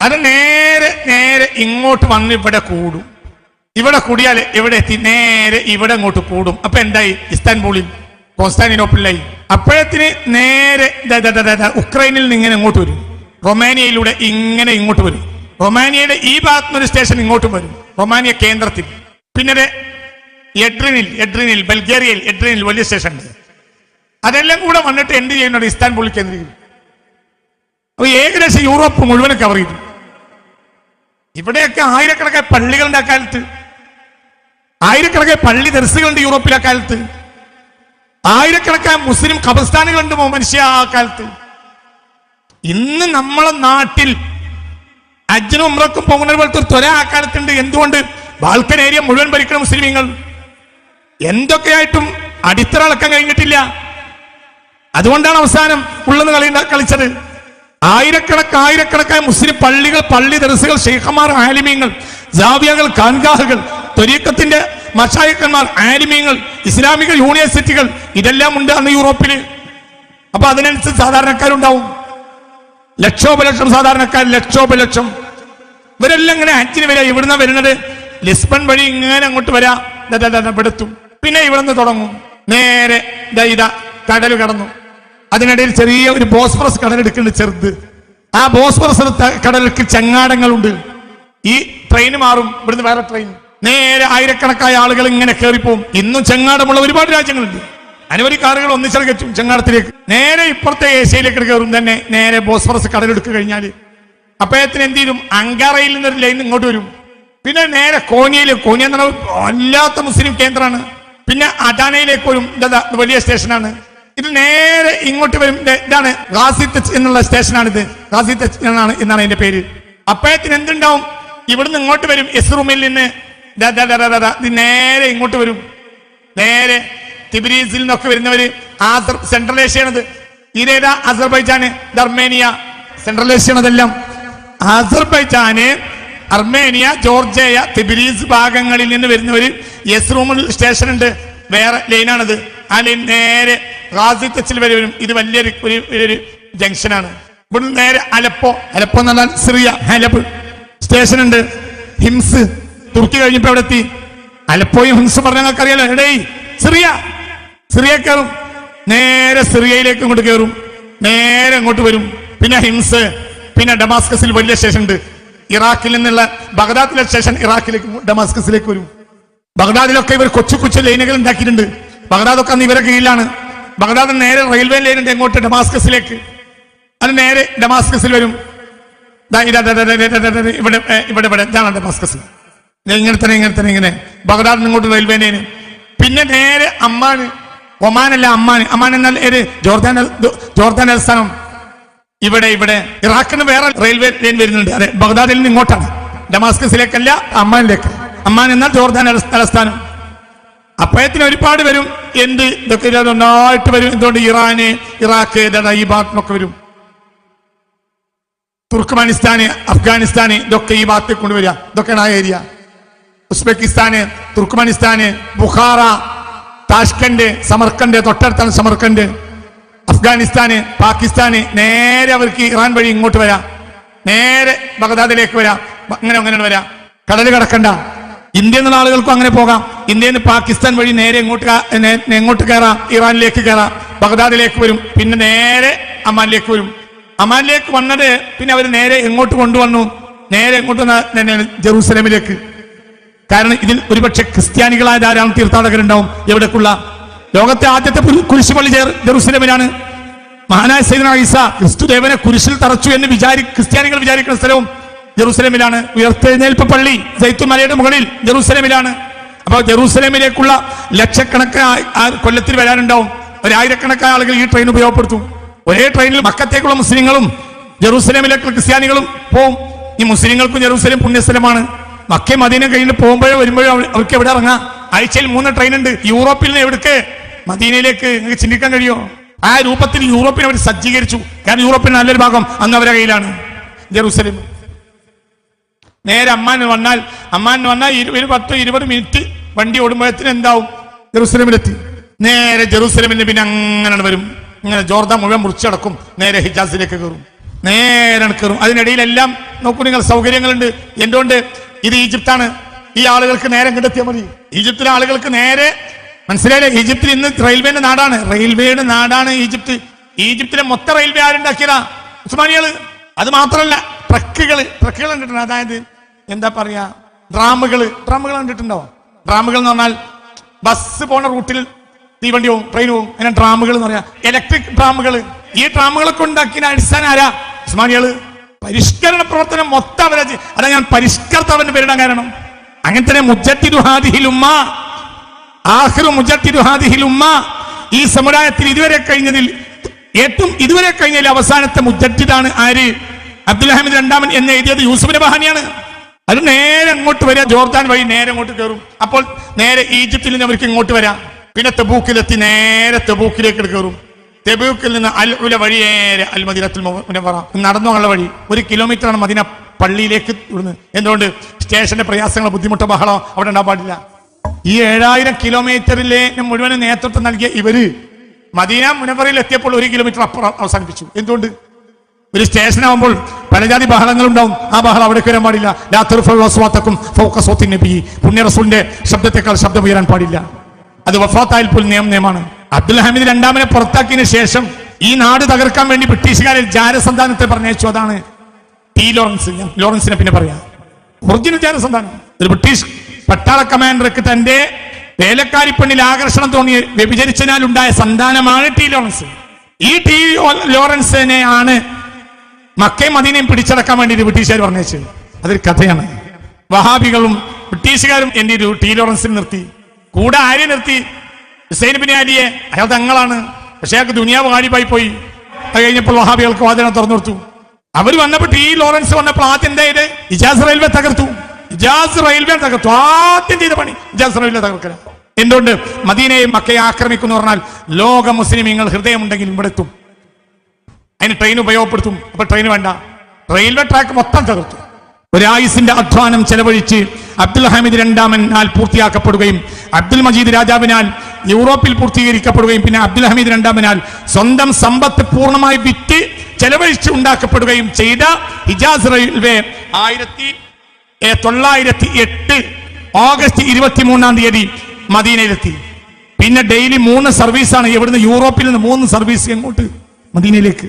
A: അത് നേരെ നേരെ ഇങ്ങോട്ട് വന്ന് ഇവിടെ കൂടും. ഇവിടെ കൂടിയാൽ ഇവിടെ എത്തി? നേരെ ഇവിടെ അങ്ങോട്ട് കൂടും. അപ്പൊ എന്തായി? ഇസ്താൻബൂളിൽ കോൺസ്റ്റാന്റിനോപ്പിളിലായി. അപ്പോഴത്തിന് നേരെ ഉക്രൈനിൽ നിന്ന് ഇങ്ങനെ ഇങ്ങോട്ട് വരും. റൊമാനിയയിലൂടെ ഇങ്ങനെ ഇങ്ങോട്ട് വരും. റൊമാനിയയുടെ ഈ ഭാഗത്തുനിന്ന് ഒരു സ്റ്റേഷൻ ഇങ്ങോട്ട് വരും. റൊമാനിയ കേന്ദ്രത്തിൽ. പിന്നെ ദേ എഡ്രിനിൽ എഡ്രിനിൽ ബൾഗേറിയയിൽ എഡ്രിനിൽ വലിയ സ്റ്റേഷൻ ഉണ്ട് അതെല്ലാം കൂടെ വന്നിട്ട് എന്ത് ചെയ്യുന്നുണ്ട്? ഇസ്താൻബുളിൽ കേന്ദ്രീകരിക്കും അപ്പൊ ഏകദേശം യൂറോപ്പ് മുഴുവൻ കവർ ചെയ്തു. ഇവിടെയൊക്കെ ആയിരക്കണക്കായ പള്ളികളുടെ അക്കാലത്ത് കാലത്ത്. ആയിരക്കണക്കായ പള്ളി ദർസുകളുണ്ട് യൂറോപ്പിലെ കാലത്ത്. ആയിരക്കണക്കായ മുസ്ലിം ഖബർസ്ഥാനുകളുണ്ട് മനുഷ്യ ആ കാലത്ത്. ഇന്ന് നമ്മളെ നാട്ടിൽ അജ്ജനും ഉമ്രക്കും പോകുന്ന പോലത്തെ ത്വര ആ കാലത്തുണ്ട്. എന്തുകൊണ്ട്? ബാൽക്കൻ ഏരിയ മുഴുവൻ ഭരിക്കണം മുസ്ലിമീങ്ങൾ. എന്തൊക്കെയായിട്ടും അടിത്തറ അളക്കാൻ കഴിഞ്ഞിട്ടില്ല. അതുകൊണ്ടാണ് അവസാനം ഉള്ളെന്ന് കളി കളിച്ചത്. ആയിരക്കണക്ക് ആയിരക്കണക്കായ മുസ്ലിം പള്ളികൾ പള്ളി ദർസുകൾ ഷെയ്ഖമാർ ആലിമീങ്ങൾ ജാവിയകൾ ഖാൻഗാഹുകൾ ത്വരീക്കത്തിന്റെ മഷായക്കന്മാർ ആലിമീങ്ങൾ ഇസ്ലാമിക യൂണിവേഴ്സിറ്റികൾ ഇതെല്ലാം ഉണ്ട് അന്ന് യൂറോപ്പിൽ അപ്പൊ അതിനനുസരിച്ച് സാധാരണക്കാരുണ്ടാവും. ലക്ഷോപലക്ഷം സാധാരണക്കാർ ലക്ഷോപലക്ഷം. ഇവരെല്ലാം ഇങ്ങനെ ഹജ്ജിന് വരിക. ഇവിടുന്ന് വരുന്നത്. ലിസ്ബൺ വഴി ഇങ്ങനെ അങ്ങോട്ട് വരാം. പെടുത്തും പിന്നെ ഇവിടുന്ന് തുടങ്ങും. നേരെ ദൈത കടൽ കടന്നു. അതിനിടയിൽ ചെറിയ ഒരു ബോസ്ഫറസ് കടലെടുക്കുന്നുണ്ട് ചെറുത്. ആ ബോസ്ഫറസ് കടലിലേക്ക് ചങ്ങാടങ്ങളുണ്ട്. ഈ ട്രെയിൻ മാറും. ഇവിടുന്ന് വേറെ ട്രെയിൻ നേരെ ആയിരക്കണക്കായ ആളുകൾ ഇങ്ങനെ കയറിപ്പോവും. ഇന്നും ചെങ്ങാടമുള്ള ഒരുപാട് രാജ്യങ്ങളുണ്ട്. അനവധി കാറുകൾ ഒന്നിച്ചിറക്കും ചെങ്ങാടത്തിലേക്ക്. നേരെ ഇപ്പുറത്തെ ഏഷ്യയിലേക്ക് കയറും തന്നെ. നേരെ ബോസ്ഫറസ് കടലെടുക്കുക കഴിഞ്ഞാൽ. അപ്പോഴത്തിന് എന്ത് ചെയ്യും? അങ്കാറയിൽ നിന്നൊരു ലൈൻ ഇങ്ങോട്ട് വരും. പിന്നെ നേരെ കോനിയയിൽ കോനിയ എന്ന് പറഞ്ഞാൽ വല്ലാത്ത മുസ്ലിം കേന്ദ്രമാണ്. പിന്നെ അഡാനയിലേക്ക് വരും വലിയ സ്റ്റേഷനാണ്. ഇത് നേരെ ഇങ്ങോട്ട് വരും. ഇതാണ് ഗാസി ടച്ച് എന്നുള്ള സ്റ്റേഷനാണിത്. ഖാസി ടച്ച് എന്നാണ് എന്നാണ് അതിന്റെ പേര്. അപ്പോഴത്തിന് എന്തുണ്ടാവും? ഇവിടുന്ന് ഇങ്ങോട്ട് വരും. എസ് റൂമിൽ നിന്ന് ഇത് നേരെ ഇങ്ങോട്ട് വരും. നേരെ തിബിരീസിൽ നിന്നൊക്കെ വരുന്നവര് ആസർ സെൻട്രൽ ഏഷ്യയാണത്. ഇതേതാ? അസർബൈജാന് ധർമേനിയ സെൻട്രൽ ഏഷ്യയാണതെല്ലാം. അസർബൈജാന് അർമേനിയ ജോർജിയ തിബിരീസ് ഭാഗങ്ങളിൽ നിന്ന് വരുന്ന ഒരു യെസ് യസ്റൂമിൽ സ്റ്റേഷൻ ഉണ്ട്. വേറെ ലൈനാണത് ആ ലൈൻ നേരെ ഗാസി തച്ചിൽ വരെ വരും. ഇത് വലിയൊരു ഒരു ഒരു ജംഗ്ഷനാണ് ഇവിടെ നേരെ അലപ്പോ അലപ്പോ എന്ന് പറഞ്ഞാൽ സിറിയ ഹലബ് സ്റ്റേഷൻ ഉണ്ട്. ഹിംസ് തുർക്കി കഴിഞ്ഞപ്പോ അവിടെ എത്തി? അലപ്പോയും ഹിംസ് പറഞ്ഞ ഞങ്ങൾക്ക് അറിയാലോ എടേ സിറിയ സിറിയ കയറും. നേരെ സിറിയയിലേക്ക് ഇങ്ങോട്ട് കയറും. നേരെ ഇങ്ങോട്ട് വരും. പിന്നെ ഹിംസ് പിന്നെ ഡമാസ്കസിൽ വലിയ സ്റ്റേഷൻ ഉണ്ട്. ഇറാഖിൽ നിന്നുള്ള ബഗ്ദാദിലെ സ്റ്റേഷൻ ഇറാഖിലേക്ക് ഡമാസ്കസിലേക്ക് വരും. ബഗ്ദാദിലൊക്കെ ഇവർ കൊച്ചു കൊച്ചു ലൈനുകൾ ഉണ്ടാക്കിയിട്ടുണ്ട്. ബഗ്ദാദൊക്കെ അന്ന് ഇവരെ കീഴിലാണ്. ബഗ്ദാദ് നേരെ റെയിൽവേ ലൈൻ ഉണ്ട് എങ്ങോട്ട്? ഡമാസ്കസിലേക്ക്. അത് നേരെ ഡമാസ്കസിൽ വരും. ഇവിടെ ഇവിടെ ഇവിടെ. ഇതാണ് ഡമാസ്കസ്. ഇങ്ങനെ തന്നെ ഇങ്ങനെ തന്നെ ഇങ്ങനെ. ബഗ്ദാദിൽ ഇങ്ങോട്ട് റെയിൽവേ ലൈന്. പിന്നെ നേരെ അമ്മാന് ഒമാനല്ല അമ്മാൻ അമ്മാൻ എന്നാൽ ജോർദാൻ ജോർദാൻ തലസ്ഥാനം ഇവിടെ ഇവിടെ. ഇറാഖിന് വേറെ റെയിൽവേ ട്രെയിൻ വരുന്നുണ്ട്. അതെ ബഗ്ദാദിൽ നിന്ന് ഇങ്ങോട്ടാണ്. ഡമാസ്കസിലേക്കല്ല അമ്മാനിലേക്ക്. അമ്മാൻ എന്നാൽ ജോർദാൻ തല- തലസ്ഥാനം. അപ്പോഴത്തിന് ഒരുപാട് വരും. എന്ത്? ഇതൊക്കെ ഇത് നന്നായിട്ട് വരും. എന്തുകൊണ്ട് ഇറാന് ഇറാഖ് ഈ ഭാഗത്തൊക്കെ വരും. തുർക്ക്മാനിസ്ഥാന് അഫ്ഗാനിസ്ഥാന് ഇതൊക്കെ ഈ ഭാഗത്തേക്ക് കൊണ്ടുവരിക. ഇതൊക്കെയാണ് ആ ഏരിയ. ഉസ്ബെക്കിസ്ഥാന് തുർക്ക്മാനിസ്ഥാന് ബുഖാറ താഷ്കണ്ട് സമർക്കണ്ട് തൊട്ടടുത്താണ് സമർക്കണ്ട്. അഫ്ഗാനിസ്ഥാന് പാകിസ്ഥാന് നേരെ അവർക്ക് ഇറാൻ വഴി ഇങ്ങോട്ട് വരാം. നേരെ ബഗ്ദാദിലേക്ക് വരാം. അങ്ങനെ അങ്ങനെ വരാം. കടൽ കടക്കണ്ട. ഇന്ത്യയിൽ നിന്നുള്ള ആളുകൾക്കും അങ്ങനെ പോകാം. ഇന്ത്യയിൽ നിന്ന് പാകിസ്ഥാൻ വഴി നേരെ ഇങ്ങോട്ട് എങ്ങോട്ട് കയറാം. ഇറാനിലേക്ക് കയറാം. ബഗ്ദാദിലേക്ക് വരും. പിന്നെ നേരെ അമാനിലേക്ക് വരും. അമാനിലേക്ക് വന്നത് പിന്നെ അവർ നേരെ എങ്ങോട്ട് കൊണ്ടുവന്നു. നേരെ എങ്ങോട്ട് തന്നെയാണ് ജെറൂസലേമിലേക്ക്. കാരണം ഇതിൽ ഒരുപക്ഷെ ക്രിസ്ത്യാനികളായ ധാരാളം തീർത്ഥാടകരുണ്ടാവും. എവിടേക്കുള്ള ലോകത്തെ ആദ്യത്തെ കുരി- കുരിശുപള്ളി ജെറുസലേമിനാണ് മഹാനായ സൈദന ക്രിസ്തു ദേവനെ കുരിശിൽ തറച്ചു എന്ന് വിചാരി ക്രിസ്ത്യാനികൾ വിചാരിക്കുന്ന സ്ഥലവും ജെറുസലേമിലാണ്. ഉയർത്തെഴുന്നേൽപ്പ് പള്ളി ജൈത്തുൻ മലയുടെ മുകളിൽ ജെറൂസലേമിലാണ്. അപ്പോൾ ജെറൂസലേമിലേക്കുള്ള ലക്ഷക്കണക്കിന് കൊല്ലത്തിൽ വരാനുണ്ടാവും. ഒരായിരക്കണക്കായ ആളുകൾ ഈ ട്രെയിൻ ഉപയോഗപ്പെടുത്തും. ഒരേ ട്രെയിനിൽ മക്കത്തേക്കുള്ള മുസ്ലിങ്ങളും ജെറൂസലേമിലേക്കുള്ള ക്രിസ്ത്യാനികളും പോവും. ഈ മുസ്ലിങ്ങൾക്കും ജെറൂസലേം പുണ്യസ്ഥലമാണ്. മക്കയും മദീന കഴിഞ്ഞ് പോകുമ്പോഴോ വരുമ്പോഴോ അവ- അവർക്ക് എവിടെ ഇറങ്ങാം? ആഴ്ചയിൽ മൂന്ന് ട്രെയിൻ ഉണ്ട്. യൂറോപ്പിൽ നിന്ന് എവിടേക്ക് മദീനയിലേക്ക് നിങ്ങൾക്ക് ചിന്തിക്കാൻ കഴിയുമോ ആ രൂപത്തിൽ യൂറോപ്പിനെ അവർ സജ്ജീകരിച്ചു. കാരണം യൂറോപ്പിന് നല്ലൊരു ഭാഗം അന്ന് അവരുടെ കയ്യിലാണ്. ജെറൂസലേം. നേരെ അമ്മാൻ വന്നാൽ അമ്മാൻ വന്നാൽ ഒരു പത്ത് ഇരുപത് മിനിറ്റ് വണ്ടി ഓടുമ്പോഴത്തിന് എന്താവും? ജെറൂസലേമിലെത്തി. നേരെ ജെറൂസലേമിന് പിന്നെ അങ്ങനെ വരും. ഇങ്ങനെ ജോർദ മുഴുവൻ മുറിച്ചടക്കും. നേരെ ഹിജാസിലേക്ക് കയറും. നേരെ കയറും. അതിനിടയിലെല്ലാം നോക്കൂ നിങ്ങൾ സൗകര്യങ്ങളുണ്ട്. എന്തുകൊണ്ട്? ഇത് ഈജിപ്താണ്. ഈ ആളുകൾക്ക് നേരം കണ്ടെത്തിയാൽ മതി. ഈജിപ്തിലെ ആളുകൾക്ക് നേരെ മനസ്സിലായില്ലേ? ഈജിപ്തിൽ ഇന്ന് റെയിൽവേന്റെ നാടാണ്. റെയിൽവേയുടെ നാടാണ് ഈജിപ്ത്. ഈജിപ്തിലെ മൊത്തം റെയിൽവേ ആരുണ്ടാക്കിയതാ ഉസ്മാനികൾ. അത് മാത്രമല്ല ട്രക്കുകൾ ട്രക്കുകൾ കണ്ടിട്ടുണ്ട്? അതായത് എന്താ പറയാ? ഡ്രാമുകൾ ഡ്രാമുകൾ കണ്ടിട്ടുണ്ടോ? ഡ്രാമുകൾ എന്ന് പറഞ്ഞാൽ ബസ് പോണ റൂട്ടിൽ തീവണ്ടി പോവും ട്രെയിൻ പോവും. അങ്ങനെ ഡ്രാമുകൾ എന്ന് പറയാ. ഇലക്ട്രിക് ഡ്രാമുകൾ. ഈ ഡ്രാമുകളൊക്കെ ഉണ്ടാക്കിയ അടിസ്ഥാനം ആരാ? ഉസ്മാനികൾ. പരിഷ്കരണ പ്രവർത്തനം മൊത്തം അവരാ അതാ ഞാൻ പരിഷ്കർത്താവിന്റെ പേരിടാൻ കാരണം. അങ്ങനെ തന്നെ മുജത്തിരുഹാദിഹിലുമ്മ ഈ സമുദായത്തിൽ ഇതുവരെ കഴിഞ്ഞതിൽ ഏറ്റവും ഇതുവരെ കഴിഞ്ഞതിൽ അവസാനത്തെ മുജത്തിദാണ് ആര്? അബ്ദുൽ അഹമ്മദ് രണ്ടാമൻ എന്ന് എഴുതിയത് യൂസുഫ് ബഹാനിയാണ്. അത് നേരെ അങ്ങോട്ട് വരിക ജോർദാൻ വഴി നേരെ അങ്ങോട്ട് കയറും. അപ്പോൾ നേരെ ഈജിപ്തിൽ നിന്ന് അവർക്ക് ഇങ്ങോട്ട് വരാം. പിന്നെ തെബൂക്കിലെത്തി നേരെ തെബൂക്കിലേക്ക് കയറും. തെബൂക്കിൽ നിന്ന് അൽ ഉല വഴി നേരെ അൽ മദീനത്തിൽ മുനവറ നടന്നു പോകാനുള്ള വഴി. ഒരു കിലോമീറ്ററാണ് മദീന പള്ളിയിലേക്ക് എന്തുകൊണ്ട്? സ്റ്റേഷന്റെ പ്രയാസങ്ങൾ ബുദ്ധിമുട്ടോ ബഹളോ അവിടെ ഉണ്ടാകാൻ പാടില്ല ഈ ഏഴായിരം കിലോമീറ്ററിലെ മുഴുവൻ നേതൃത്വം നൽകിയ ഇവർ മദീന മുനവറയിൽ എത്തിയപ്പോൾ ഒരു കിലോമീറ്റർ അപ്പുറം അവസാനിപ്പിച്ചു. എന്തുകൊണ്ട്? ഒരു സ്റ്റേഷൻ സ്റ്റേഷനാകുമ്പോൾ പലജാതി ബഹളങ്ങളുണ്ടാവും. ആ ബഹളം അവിടെ വരാൻ പാടില്ല. ലാത്തറുഫും ഫോക്കസോത്തിൻ നബി. പുണ്യ റസൂലിന്റെ ശബ്ദത്തെക്കാൾ ശബ്ദം ഉയരാൻ പാടില്ല. അത് വഫാത്തായൽ പോലും നിയമം നിയമമാണ് അബ്ദുൽ ഹമീദ് രണ്ടാമനെ പുറത്താക്കിയതിനു ശേഷം ഈ നാട് തകർക്കാൻ വേണ്ടി ബ്രിട്ടീഷുകാരിൽ ജാരസന്താനത്തെ പറഞ്ഞയച്ചു. അതാണ് ടി ലോറൻസ്. ലോറൻസിനെ പിന്നെ പറയാം. ഒറിജിനൽ ജാരസന്താനം. ഒരു ബ്രിട്ടീഷ് പട്ടാള കമാൻഡർക്ക് തന്റെ വേലക്കാരി പെണ്ണിൽ ആകർഷണം തോന്നി വ്യഭിചരിച്ചതിനാൽ ഉണ്ടായ സന്താനമാണ് ടി ലോറൻസ്. ഈ ടി ലോറൻസിനെ ആണ് മക്കയും മദീനയും പിടിച്ചടക്കാൻ വേണ്ടി ബ്രിട്ടീഷുകാർ പറഞ്ഞത് അതൊരു കഥയാണ്. വഹാബികളും ബ്രിട്ടീഷുകാരും എന്റെ ഒരു ടി ലോറൻസിൽ നിർത്തി. കൂടെ ആരെ നിർത്തി? ഹുസൈൻ ബിൻ അലിയെ. അയാൾ തങ്ങളാണ്. പക്ഷെ അയാൾക്ക് ദുനിയാവ് ആരിപ്പായി പോയി. അത് കഴിഞ്ഞപ്പോൾ വഹാബികൾക്ക് വാചന തുറന്നു കൊടുത്തു. അവർ വന്നപ്പോൾ ടി ലോറൻസ് വന്നപ്പോൾ ആദ്യം എന്തായത് ഇജാസ് റെയിൽവേ തകർത്തു. ഇജാസ് റെയിൽവേ തകർത്തു. ആദ്യം ചെയ്ത പണി ജാസ് റെയിൽവേ തകർക്കല. എന്തുകൊണ്ട്? മദീനയും മക്കയെ ആക്രമിക്കുന്നു പറഞ്ഞാൽ ലോക മുസ്ലിമീങ്ങൾ ഹൃദയമുണ്ടെങ്കിൽ ഇവിടെ എത്തും. അതിന് ട്രെയിൻ ഉപയോഗപ്പെടുത്തും. അപ്പൊ ട്രെയിൻ വേണ്ട. റെയിൽവേ ട്രാക്ക് മൊത്തം തകർത്തു. ഒരായുസിന്റെ അധ്വാനം ചെലവഴിച്ച് അബ്ദുൽ ഹമീദ് രണ്ടാമനാൽ പൂർത്തിയാക്കപ്പെടുകയും അബ്ദുൽ മജീദ് രാജാവിനാൽ യൂറോപ്പിൽ പൂർത്തീകരിക്കപ്പെടുകയും പിന്നെ അബ്ദുൽ ഹമീദ് രണ്ടാമനാൽ സ്വന്തം സമ്പത്ത് പൂർണമായി വിറ്റ് ചെലവഴിച്ച് ഉണ്ടാക്കപ്പെടുകയും ചെയ്ത ഹിജാസ് റെയിൽവേ ആയിരത്തി തൊള്ളായിരത്തി എട്ട് ഓഗസ്റ്റ് ഇരുപത്തി മൂന്നാം തീയതി മദീനയിലെത്തി. പിന്നെ ഡെയിലി മൂന്ന് സർവീസാണ്. എവിടുന്ന്? യൂറോപ്പിൽ നിന്ന് മൂന്ന് സർവീസ് എങ്ങോട്ട്? മദീനയിലേക്ക്.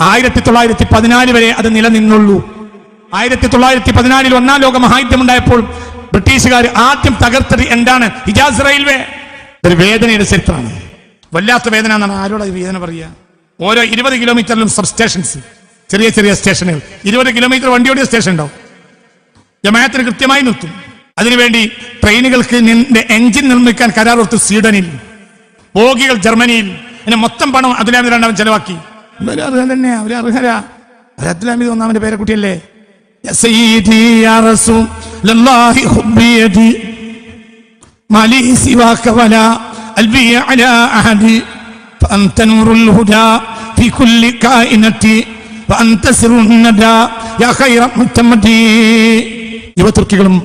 A: ആയിരത്തി തൊള്ളായിരത്തി പതിനാല് വരെ അത് നിലനിന്നുള്ളൂ. ആയിരത്തി തൊള്ളായിരത്തി പതിനാലിൽ ഒന്നാം ലോക മഹായുദ്ധം ഉണ്ടായപ്പോൾ ബ്രിട്ടീഷുകാർ ആദ്യം തകർത്തത് എന്താണ്? Hejaz railway. ഒരു വേദനയുടെ ചരിത്രമാണ്. വല്ലാത്ത വേദന എന്നാണ് ആരോടാ വേദന പറയുക? ഓരോ ഇരുപത് കിലോമീറ്ററിലും സബ് സ്റ്റേഷൻസ് ചെറിയ ചെറിയ സ്റ്റേഷനുകൾ. ഇരുപത് കിലോമീറ്റർ വണ്ടിയോടിയ സ്റ്റേഷൻ ഉണ്ടാവും ജമാത്തിന് കൃത്യമായി നിർത്തും. അതിനുവേണ്ടി ട്രെയിനുകൾക്ക് നിന്റെ എഞ്ചിൻ നിർമ്മിക്കാൻ കരാർ ഒത്തു സ്വീഡനിൽ ബോഗികൾ ജർമ്മനിയിൽ. പിന്നെ മൊത്തം പണം അബ്ദുലാമിദ് രണ്ടാമൻ ചെലവാക്കി. ഇവർ തന്നെ അവർ അർഹരാ. അബ്ദുലാമിദ് ഒന്നാമന്റെ പേരെ കുട്ടിയല്ലേ അലാ അഹദി. ഹുദാ ഫി കുല്ലി യുവതുർക്കികളും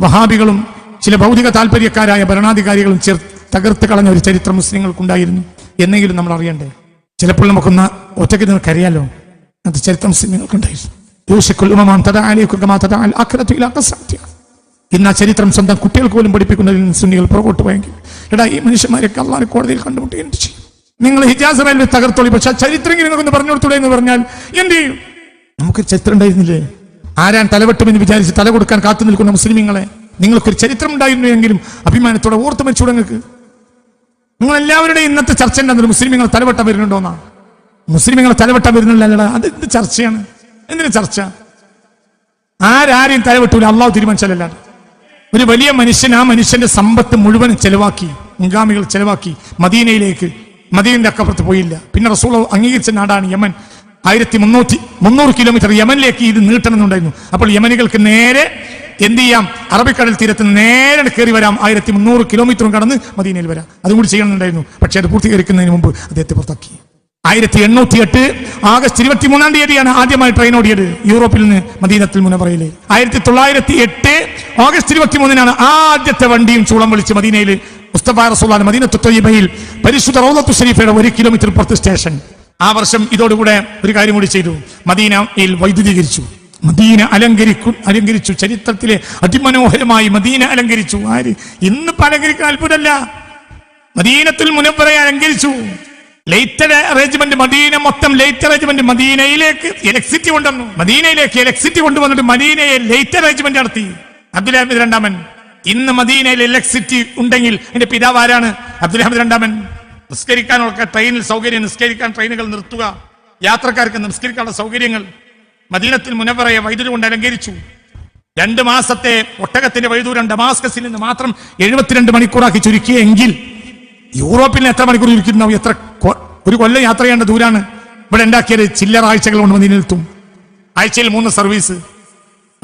A: വഹാബികളും ചില ഭൗതിക താല്പര്യക്കാരായ ഭരണാധികാരികളും ചേർ തകർത്ത് കളഞ്ഞ ഒരു ചരിത്രം മുസ്ലിങ്ങൾക്കുണ്ടായിരുന്നു. എന്നെങ്കിലും നമ്മൾ അറിയണ്ടേ? ചിലപ്പോൾ നമുക്കൊന്ന് ഒറ്റയ്ക്ക് നിങ്ങൾക്ക് അറിയാലോ അത് ചരിത്രം മുസ്ലിങ്ങൾക്കുണ്ടായിരുന്നു. ഇന്ന് ആ ചരിത്രം സ്വന്തം കുട്ടികൾക്ക് പോലും പഠിപ്പിക്കുന്നതിൽ സുന്നികൾ പുറകോട്ട് പോയെങ്കിൽ എടാ ഈ മനുഷ്യന്മാരെ അള്ളാഹ് കോടതിയിൽ കണ്ടുമുട്ടുകയും ചെയ്യും? നിങ്ങൾ ഹിജാസ് റെയിൽവേ തകർത്തോളി. പക്ഷെ ആ ചരിത്രം നിങ്ങൾക്കൊന്ന് പറഞ്ഞു കൊടുത്തൂടെ എന്ന് പറഞ്ഞാൽ എന്ത് ചെയ്യും? നമുക്കൊരു ചരിത്രം ഉണ്ടായിരുന്നില്ലേ? ആരാൻ തലവെട്ടുമെന്ന് വിചാരിച്ച് തല കൊടുക്കാൻ കാത്തു നിൽക്കുന്ന മുസ്ലിമീങ്ങളെ നിങ്ങൾക്കൊരു ചരിത്രം ഉണ്ടായിരുന്നു എങ്കിലും അഭിമാനത്തോടെ ഓർത്ത് മരിച്ചു നിങ്ങൾക്ക് നിങ്ങൾ എല്ലാവരുടെയും ഇന്നത്തെ ചർച്ച എന്താണെന്ന് മുസ്ലിമീങ്ങൾ തലവെട്ടാൻ വരുന്നുണ്ടോന്നാണ് മുസ്ലിമീങ്ങളെ തലവെട്ടാൻ വരുന്നില്ലല്ലടാ അത് എന്ത് ചർച്ചയാണ്? എന്തിനു ചർച്ച? ആരാരെയും തലവെട്ടൂല അള്ളാഹു തീരുമാനിച്ചാലല്ലാതെ ഒരു വലിയ മനുഷ്യൻ ആ മനുഷ്യന്റെ സമ്പത്ത് മുഴുവൻ ചെലവാക്കി മുൻഗാമികൾ ചെലവാക്കി മദീനയിലേക്ക് മദീനന്റെ അക്കപ്പുറത്ത് പോയില്ല. പിന്നെ റസൂൾ അംഗീകരിച്ച നാടാണ് യമൻ. ആയിരത്തി മുന്നൂറ്റി മുന്നൂറ് കിലോമീറ്റർ യമനിലേക്ക് ഇത് നീട്ടണമെന്നുണ്ടായിരുന്നു. അപ്പോൾ യമനികൾക്ക് നേരെ എന്ത് ചെയ്യാം? അറബിക്കടൽ തീരത്ത് നേരെ കയറി വരാം. ആയിരത്തി മുന്നൂറ് കിലോമീറ്ററും കടന്ന് മദീനയിൽ വരാം. അതും കൂടി ചെയ്യണമെന്നുണ്ടായിരുന്നു. പക്ഷേ അത് പൂർത്തീകരിക്കുന്നതിന് മുമ്പ് അദ്ദേഹത്തെ പുറത്താക്കി. ആയിരത്തി എണ്ണൂറ്റി എട്ട് ആഗസ്റ്റ് ഇരുപത്തി മൂന്നാം തീയതിയാണ് ആദ്യമായി ട്രെയിൻ ഓടിയത് യൂറോപ്പിൽ നിന്ന് മദീനത്തിൽ മുനവറയിലെ. ആയിരത്തി തൊള്ളായിരത്തി എട്ട് ഓഗസ്റ്റ് ഇരുപത്തി മൂന്നിനാണ് ആദ്യത്തെ വണ്ടിയും ചൂളം വിളിച്ച് മദീനയിൽ മുസ്തഫ റസൂലാണ് മദീനത്ത് തൊയ്യബയിൽ പരിശുദ്ധ റൗലത്തു ഷരീഫയുടെ ഒരു കിലോമീറ്റർ പുറത്ത് സ്റ്റേഷൻ. ആ വർഷം ഇതോടുകൂടെ ഒരു കാര്യം കൂടി ചെയ്തു. മദീനയിൽ വൈദ്യുതീകരിച്ചു. മദീന അലങ്കരിക്കു അലങ്കരിച്ചു. ചരിത്രത്തിലെ അതിമനോഹരമായി മദീന അലങ്കരിച്ചു. ആര്? ഇന്നിപ്പോ അലങ്കരിക്കാൻ അത്ഭുതമല്ല. മദീനത്തിൽ മുനപ്പറയെ അലങ്കരിച്ചു. ലൈറ്റർ അറേഞ്ച്മെന്റ് മദീന മൊത്തം ലൈറ്റ് അറേഞ്ച്മെന്റ് മദീനയിലേക്ക് ഇലക്ട്രിസിറ്റി കൊണ്ടുവന്നു. മദീനയിലേക്ക് ഇലക്ട്രിസിറ്റി കൊണ്ടുവന്നിട്ട് മദീനയെ ലൈറ്റ് അറേഞ്ച്മെന്റ് നടത്തി. അബ്ദുൽ അഹമ്മദ് രണ്ടാമൻ. ഇന്ന് മദീനയിൽ ഇലക്ട്രിസിറ്റി ഉണ്ടെങ്കിൽ എന്റെ പിതാവ് ആരാണ്? അബ്ദുൽ അഹമ്മദ് രണ്ടാമൻ. നിസ്കരിക്കാനുള്ള ട്രെയിനിൽ സൗകര്യം നിസ്കരിക്കാൻ ട്രെയിനുകൾ നിർത്തുക. യാത്രക്കാർക്ക് നിസ്കരിക്കാനുള്ള സൗകര്യങ്ങൾ. മദീനത്തിൽ മുനവറയെ വൈദ്യുതി കൊണ്ട് അലങ്കരിച്ചു. രണ്ട് മാസത്തെ ഒട്ടകത്തിന്റെ വൈദൂരം ഡമാസ്കസിൽ നിന്ന് മാത്രം എഴുപത്തിരണ്ട് മണിക്കൂറാക്കി ചുരുക്കിയെങ്കിൽ യൂറോപ്പിൽ എത്ര മണിക്കൂർ ചുരുക്കിയിട്ടുണ്ടാവും? എത്ര ഒരു കൊല്ലം യാത്ര ചെയ്യേണ്ട ദൂരാണ്. ഇവിടെ ഉണ്ടാക്കിയത് ചില്ലറ ആഴ്ചകൾ കൊണ്ട് മദീനത്തും ആഴ്ചയിൽ മൂന്ന് സർവീസ്.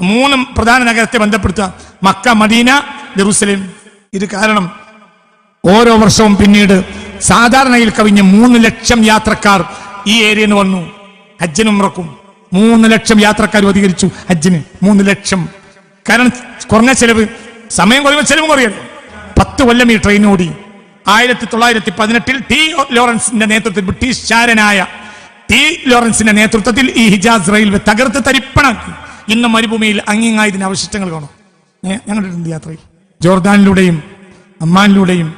A: മൂന്നും പ്രധാന നഗരത്തെ ബന്ധപ്പെടുത്തുക. Mecca Medina Jerusalem. ഇത് കാരണം ഓരോ വർഷവും പിന്നീട് സാധാരണയിൽ കവിഞ്ഞ മൂന്ന് ലക്ഷം യാത്രക്കാർ ഈ ഏരിയയിൽ നിന്ന് വന്നു. ഹജ്ജിനും ഉറക്കും. മൂന്ന് ലക്ഷം യാത്രക്കാർ അധികരിച്ചു ഹജ്ജിന്. മൂന്ന് ലക്ഷം. കാരണം കുറഞ്ഞ ചെലവ് സമയം കുറയുമ്പോൾ ചെലവ് കുറയല്ലോ പത്ത് കൊല്ലം ഈ ട്രെയിൻ ഓടി. ആയിരത്തി തൊള്ളായിരത്തി പതിനെട്ടിൽ ടി ലോറൻസിന്റെ നേതൃത്വത്തിൽ ബ്രിട്ടീഷ് ചാരനായ ടി ലോറൻസിന്റെ നേതൃത്വത്തിൽ ഈ ഹിജാസ് റെയിൽവേ തകർത്ത് തരിപ്പണാക്കി. ഇന്ന് മരുഭൂമിയിൽ അങ്ങിങ്ങായതിന് അവശിഷ്ടങ്ങൾ കാണും. ഞങ്ങളുടെ യാത്രയിൽ. ജോർദാനിലൂടെയും അമ്മാനിലൂടെയും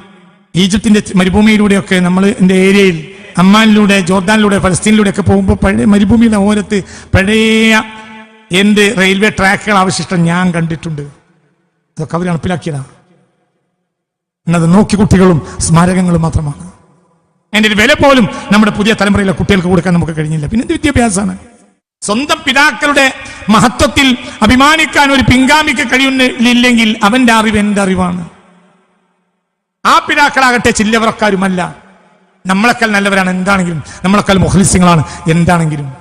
A: ഈജിപ്തിന്റെ മരുഭൂമിയിലൂടെയൊക്കെ നമ്മൾ എന്റെ ഏരിയയിൽ അമ്മാനിലൂടെ ജോർദാനിലൂടെ ഫലസ്തീനിലൂടെ ഒക്കെ പോകുമ്പോൾ പഴയ മരുഭൂമിയുടെ ഓരത്ത് പഴയ എന്ത് റെയിൽവേ ട്രാക്കുകൾ അവശിഷ്ടം ഞാൻ കണ്ടിട്ടുണ്ട്. അതൊക്കെ അവർ നടപ്പിലാക്കിയതാണ് എന്നത് നോക്കി കുട്ടികളും സ്മാരകങ്ങളും മാത്രമാണ്. അതിന്റെ ഒരു വില പോലും നമ്മുടെ പുതിയ തലമുറയിലെ കുട്ടികൾക്ക് കൊടുക്കാൻ നമുക്ക് കഴിഞ്ഞില്ല. പിന്നെ വിദ്യാഭ്യാസമാണ്. സ്വന്തം പിതാക്കളുടെ മഹത്വത്തിൽ അഭിമാനിക്കാൻ ഒരു പിൻഗാമിക്ക് കഴിയുന്നില്ലെങ്കിൽ അവന്റെ അറിവ് എന്റെ അറിവാണ്. ആ പിതാക്കളാകട്ടെ ചില്ലവറക്കാരുമല്ല. നമ്മളെക്കാൾ നല്ലവരാണ് എന്താണെങ്കിലും നമ്മളെക്കാൾ മുഹലിസ്യങ്ങളാണ് എന്താണെങ്കിലും.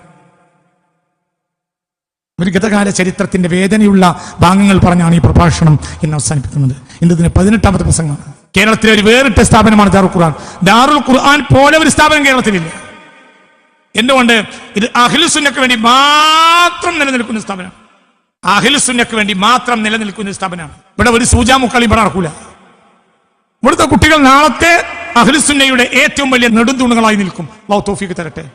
A: ഒരു ഗതകാല ചരിത്രത്തിന്റെ വേദനയുള്ള ഭാഗങ്ങൾ പറഞ്ഞാണ് ഈ പ്രഭാഷണം ഇന്ന് അവസാനിപ്പിക്കുന്നത്. ഇന്നതിന് പതിനെട്ടാമത്തെ പ്രസംഗമാണ്. കേരളത്തിലെ ഒരു വേറിട്ട സ്ഥാപനമാണ് ദാറുൽ ഖുർആൻ. ദാറുൽ ഖുർആൻ പോലെ ഒരു സ്ഥാപനം കേരളത്തിലില്ല. എന്തുകൊണ്ട്? ഇത് അഖിലുസുന്നക്ക് വേണ്ടി മാത്രം നിലനിൽക്കുന്ന സ്ഥാപനം അഖിലുസുന്നക്ക് വേണ്ടി മാത്രം നിലനിൽക്കുന്ന സ്ഥാപനമാണ്. ഇവിടെ ഒരു സൂചാമുക്കളി ഇവിടെ നടക്കൂല. ഇവിടുത്തെ കുട്ടികൾ നാളത്തെ അഖിലുസുന്നയുടെ ഏറ്റവും വലിയ നെടുന്തൂണുകളായി നിൽക്കും. അള്ളാഹു തോഫിക്ക് തരട്ടെ.